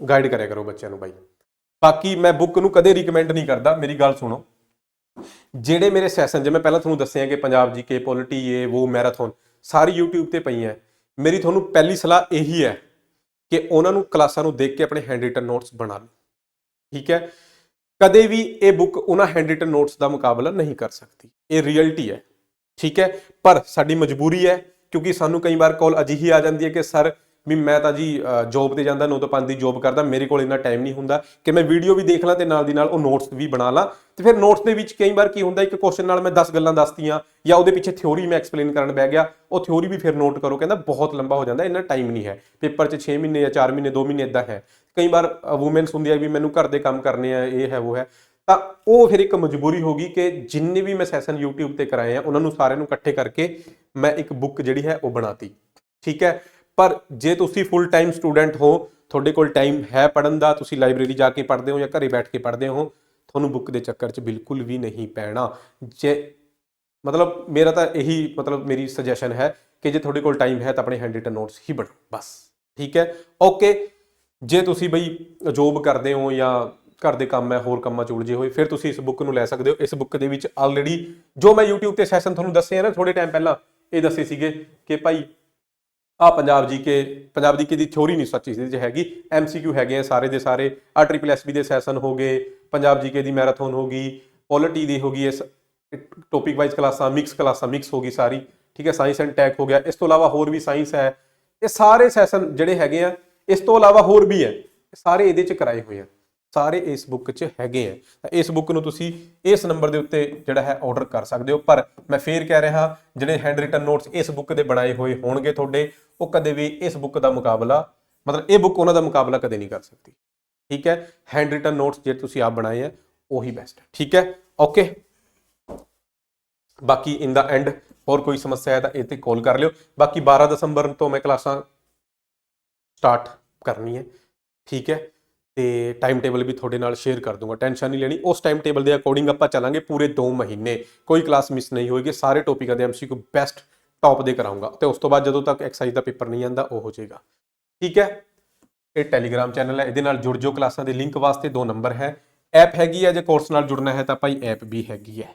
ਗਾਈਡ ਕਰਿਆ ਕਰੋ ਬੱਚਿਆਂ ਨੂੰ ਬਾਈ। ਬਾਕੀ ਮੈਂ ਬੁੱਕ ਨੂੰ ਕਦੇ ਰਿਕਮੈਂਡ ਨਹੀਂ ਕਰਦਾ, ਮੇਰੀ ਗੱਲ ਸੁਣੋ। ਜਿਹੜੇ ਮੇਰੇ ਸੈਸ਼ਨ ਜਿਵੇਂ ਪਹਿਲਾਂ ਤੁਹਾਨੂੰ ਦੱਸਿਆ ਕਿ ਪੰਜਾਬ ਜੀਕੇ ਪੋਲਿਟੀ ਇਹ ਉਹ ਮੈਰਾਥਨ ਸਾਰੀ YouTube ਤੇ ਪਈ ਹੈ ਮੇਰੀ ਤੁਹਾਨੂੰ ਪਹਿਲੀ ਸਲਾਹ ਇਹੀ ਹੈ ਕਿ ਉਹਨਾਂ ਨੂੰ ਕਲਾਸਾਂ ਨੂੰ ਦੇਖ ਕੇ ਆਪਣੇ ਹੈਂਡ ਰਿਟਨ ਨੋਟਸ ਬਣਾ ਲਓ। ਠੀਕ ਹੈ? ਕਦੇ ਵੀ ਇਹ ਬੁੱਕ ਉਹਨਾਂ ਹੈਂਡ ਰਿਟਨ ਨੋਟਸ ਦਾ ਮੁਕਾਬਲਾ ਨਹੀਂ ਕਰ ਸਕਦੀ। ਇਹ ਰਿਐਲਿਟੀ ਹੈ। ਠੀਕ ਹੈ? ਪਰ ਸਾਡੀ ਮਜਬੂਰੀ ਹੈ ਕਿਉਂਕਿ ਸਾਨੂੰ ਕਈ ਵਾਰ ਕਾਲ ਅਜਿਹੀ ਆ ਜਾਂਦੀ ਹੈ ਕਿ ਸਰ ਵੀ ਮੈਂ ਤਾਂ ਜੀ ਜੌਬ ਤੇ ਜਾਂਦਾ 9 ਤੋਂ 5 ਦੀ ਜੌਬ ਕਰਦਾ, ਮੇਰੇ ਕੋਲ ਇੰਨਾ ਟਾਈਮ ਨਹੀਂ ਹੁੰਦਾ ਕਿ ਮੈਂ ਵੀਡੀਓ ਵੀ ਦੇਖ ਲਾਂ ਤੇ ਨਾਲ ਦੀ ਨਾਲ ਉਹ ਨੋਟਸ ਵੀ ਬਣਾ ਲਾਂ। ਤੇ ਫਿਰ ਨੋਟਸ ਦੇ ਵਿੱਚ ਕਈ ਵਾਰ ਕੀ ਹੁੰਦਾ, ਇੱਕ ਕੁਐਸਚਨ ਨਾਲ ਮੈਂ 10 ਗੱਲਾਂ ਦੱਸਤੀਆਂ ਜਾਂ ਉਹਦੇ ਪਿੱਛੇ ਥਿਉਰੀ ਮੈਂ ਐਕਸਪਲੇਨ ਕਰਨ ਬਹਿ ਗਿਆ, ਉਹ ਥਿਉਰੀ ਵੀ ਫਿਰ ਨੋਟ ਕਰੋ, ਕਹਿੰਦਾ ਬਹੁਤ ਲੰਬਾ ਹੋ ਜਾਂਦਾ, ਇੰਨਾ ਟਾਈਮ ਨਹੀਂ ਹੈ। ਪੇਪਰ 'ਚ 6 ਮਹੀਨੇ ਜਾਂ 4 ਮਹੀਨੇ 2 ਮਹੀਨੇ ਇਦਾਂ ਹੈ। ਕਈ ਵਾਰ ਵੂਮਨਸ ਹੁੰਦੀ ਹੈ ਵੀ ਮੈਨੂੰ ਘਰ ਦੇ ਕੰਮ ਕਰਨੇ ਆ, ਇਹ ਹੈ, ਉਹ ਹੈ। ਤਾਂ ਉਹ ਫਿਰ ਇੱਕ ਮਜਬੂਰੀ ਹੋ ਗਈ ਕਿ ਜਿੰਨੇ ਵੀ ਮੈਂ ਸੈਸ਼ਨ YouTube ਤੇ ਕਰਾਏ ਆ, ਉਹਨਾਂ ਨੂੰ ਸਾਰਿਆਂ ਨੂੰ ਇਕੱਠੇ ਕਰਕੇ ਮੈਂ ਇੱਕ ਬੁੱਕ ਜਿਹੜੀ ਹੈ, ਉਹ ਬਣਾਤੀ। ਠੀਕ ਹੈ? ਪਰ ਜੇ ਤੁਸੀਂ ਫੁੱਲ ਟਾਈਮ ਸਟੂਡੈਂਟ ਹੋ, ਤੁਹਾਡੇ ਕੋਲ ਟਾਈਮ ਹੈ ਪੜਨ ਦਾ, ਤੁਸੀਂ ਲਾਇਬ੍ਰੇਰੀ ਜਾ ਕੇ ਪੜ੍ਹਦੇ ਹੋ ਜਾਂ ਘਰੇ ਬੈਠ ਕੇ ਪੜ੍ਹਦੇ ਹੋ, ਤੁਹਾਨੂੰ ਬੁੱਕ ਦੇ ਚੱਕਰ 'ਚ ਬਿਲਕੁਲ ਵੀ ਨਹੀਂ ਪੈਣਾ। ਜੇ, ਮਤਲਬ ਮੇਰਾ ਤਾਂ ਇਹੀ ਮਤਲਬ ਮੇਰੀ ਸੁਜੈਸ਼ਨ ਹੈ ਕਿ ਜੇ ਤੁਹਾਡੇ ਕੋਲ ਟਾਈਮ ਹੈ ਤਾਂ ਆਪਣੇ ਹੈਂਡ ਰਿਟਨ ਨੋਟਸ ਹੀ ਬਣਾਓ, ਬਸ। ਠੀਕ ਹੈ? ਓਕੇ ਜੇ ਤੁਸੀਂ ਬਈ ਜੋਬ ਕਰਦੇ ਹੋ ਜਾਂ ਘਰ ਦੇ ਕੰਮ ਹੈ, ਹੋਰ ਕੰਮਾਂ 'ਚ ਉਲਝੇ ਹੋਏ, ਫਿਰ ਤੁਸੀਂ ਇਸ ਬੁੱਕ ਨੂੰ ਲੈ ਸਕਦੇ ਹੋ। ਇਸ ਬੁੱਕ ਦੇ ਵਿੱਚ ਆਲਰੇਡੀ ਜੋ ਮੈਂ YouTube ਤੇ ਸੈਸ਼ਨ ਤੁਹਾਨੂੰ ਦੱਸੇ ਆ ਨਾ ਥੋੜੇ ਟਾਈਮ ਪਹਿਲਾਂ, ਇਹ ਦੱਸੇ ਸੀਗੇ ਕਿ ਭਾਈ ਆ ਪੰਜਾਬ ਜੀ ਕੇ ਪੰਜਾਬ ਜੀ ਕੇ ਦੀ ਥਿਉਰੀ ਨਹੀਂ ਸੱਚੀ, ਇਹਦੇ 'ਚ ਹੈਗੀ। ਐਮਸੀਕਿਊ ਹੈਗੇ ਆ ਸਾਰੇ ਦੇ ਸਾਰੇ। ਆ ਟ੍ਰਿਪਲ ਐਸਬੀ ਦੇ ਸੈਸ਼ਨ ਹੋ ਗਏ, ਪੰਜਾਬ ਜੀ ਕੇ ਦੀ ਮੈਰਾਥਨ ਹੋ ਗਈ ਪੋਲਿਟੀ ਦੀ ਹੋ ਗਈ, ਇਸ ਟੌਪਿਕ ਵਾਈਜ਼ ਕਲਾਸਾਂ ਮਿਕਸ ਕਲਾਸਾਂ ਮਿਕਸ ਹੋ ਗਈ ਸਾਰੀ। ਠੀਕ ਹੈ ਸਾਇੰਸ ਐਂਡ ਟੈਕ ਹੋ ਗਿਆ। ਇਸ ਤੋਂ ਇਲਾਵਾ ਹੋਰ ਵੀ ਸਾਇੰਸ ਹੈ। ਇਹ ਸਾਰੇ ਸੈਸ਼ਨ ਜਿਹੜੇ ਹੈਗੇ ਆ, ਇਸ ਤੋਂ ਇਲਾਵਾ ਹੋਰ ਵੀ ਹੈ। ਸਾਰੇ ਇਹਦੇ ਚ ਕਰਾਏ ਹੋਏ ਆ। ਸਾਰੇ ਇਸ ਬੁੱਕ 'ਚ ਹੈਗੇ ਆ। ਤਾਂ ਇਸ ਬੁੱਕ ਨੂੰ ਤੁਸੀਂ ਇਸ ਨੰਬਰ ਦੇ ਉੱਤੇ ਜਿਹੜਾ ਹੈ ਆਰਡਰ ਕਰ ਸਕਦੇ ਹੋ। ਪਰ ਮੈਂ ਫੇਰ ਕਹਿ ਰਿਹਾ ਜਿਹੜੇ ਹੈਂਡ ਰਿਟਨ ਨੋਟਸ ਇਸ ਬੁੱਕ ਦੇ ਬਣਾਏ ਹੋਏ ਹੋਣਗੇ ਤੁਹਾਡੇ, ਉਹ ਕਦੇ ਵੀ ਇਸ ਬੁੱਕ ਦਾ ਮੁਕਾਬਲਾ, ਮਤਲਬ ਇਹ ਬੁੱਕ ਉਹਨਾਂ ਦਾ ਮੁਕਾਬਲਾ ਕਦੇ ਨਹੀਂ ਕਰ ਸਕਦੀ। ਠੀਕ ਹੈ? ਹੈਂਡ ਰਿਟਨ ਨੋਟਸ ਜੇ ਤੁਸੀਂ ਆਪ ਬਣਾਏ ਆ, ਉਹੀ ਬੈਸਟ ਹੈ। ਠੀਕ ਹੈ? ਓਕੇ ਬਾਕੀ ਇਨ ਦਾ ਐਂਡ ਹੋਰ ਕੋਈ ਸਮੱਸਿਆ ਹੈ ਤਾਂ ਇਹ ਤੇ ਕਾਲ ਕਰ ਲਿਓ। ਬਾਕੀ 12 ਦਸੰਬਰ ਤੋਂ ਮੈਂ ਕਲਾਸਾਂ ਸਟਾਰਟ ਕਰਨੀ ਹੈ ਠੀਕ ਹੈ? ਤੇ ਟਾਈਮ ਟੇਬਲ ਵੀ ਤੁਹਾਡੇ ਨਾਲ ਸ਼ੇਅਰ ਕਰ ਦੂੰਗਾ ਟੈਨਸ਼ਨ ਨਹੀਂ ਲੈਣੀ। ਉਸ ਟਾਈਮ ਟੇਬਲ ਦੇ ਅਕੋਰਡਿੰਗ ਆਪਾਂ ਚੱਲਾਂਗੇ ਪੂਰੇ 2 ਮਹੀਨੇ। ਕੋਈ ਕਲਾਸ ਮਿਸ ਨਹੀਂ ਹੋਏਗੀ, ਸਾਰੇ ਟੌਪਿਕਾਂ ਦੇ ਐਮਸੀਕਿਊ ਬੈਸਟ ਟੌਪ ਦੇ ਕਰਾਉਂਗਾ। ਤੇ ਉਸ ਤੋਂ ਬਾਅਦ ਜਦੋਂ ਤੱਕ ਐਕਸਰਸਾਈਜ਼ ਦਾ ਪੇਪਰ ਨਹੀਂ ਆਂਦਾ, ਉਹ ਹੋ ਜਾਏਗਾ। ਠੀਕ ਹੈ? ਇਹ ਟੈਲੀਗ੍ਰਾਮ ਚੈਨਲ ਹੈ, ਇਹਦੇ ਨਾਲ ਜੁੜ ਜਾਓ। ਕਲਾਸਾਂ ਦੇ ਲਿੰਕ ਵਾਸਤੇ ਦੋ ਨੰਬਰ ਹੈ। ਐਪ ਹੈਗੀ ਹੈ, ਜੇ ਕੋਰਸ ਨਾਲ ਜੁੜਨਾ ਹੈ ਤਾਂ ਭਾਈ ਐਪ ਵੀ ਹੈਗੀ ਹੈ।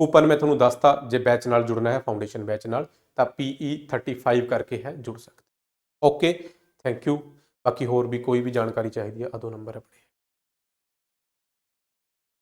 ਕੂਪਨ ਮੈਂ ਤੁਹਾਨੂੰ ਦੱਸਤਾ, ਜੇ ਬੈਚ ਨਾਲ ਜੁੜਨਾ ਹੈ ਫਾਊਂਡੇਸ਼ਨ ਬੈਚ ਨਾਲ, ਤਾਂ PE 35 ਕਰਕੇ ਹੈ, ਜੁੜ ਸਕਦੇ ਓਕੇ ਥੈਂਕ ਯੂ ਬਾਕੀ ਹੋਰ ਵੀ ਕੋਈ ਵੀ ਜਾਣਕਾਰੀ ਚਾਹੀਦੀ ਹੈ ਆ ਦੋ ਨੰਬਰ ਆਪਣੇ।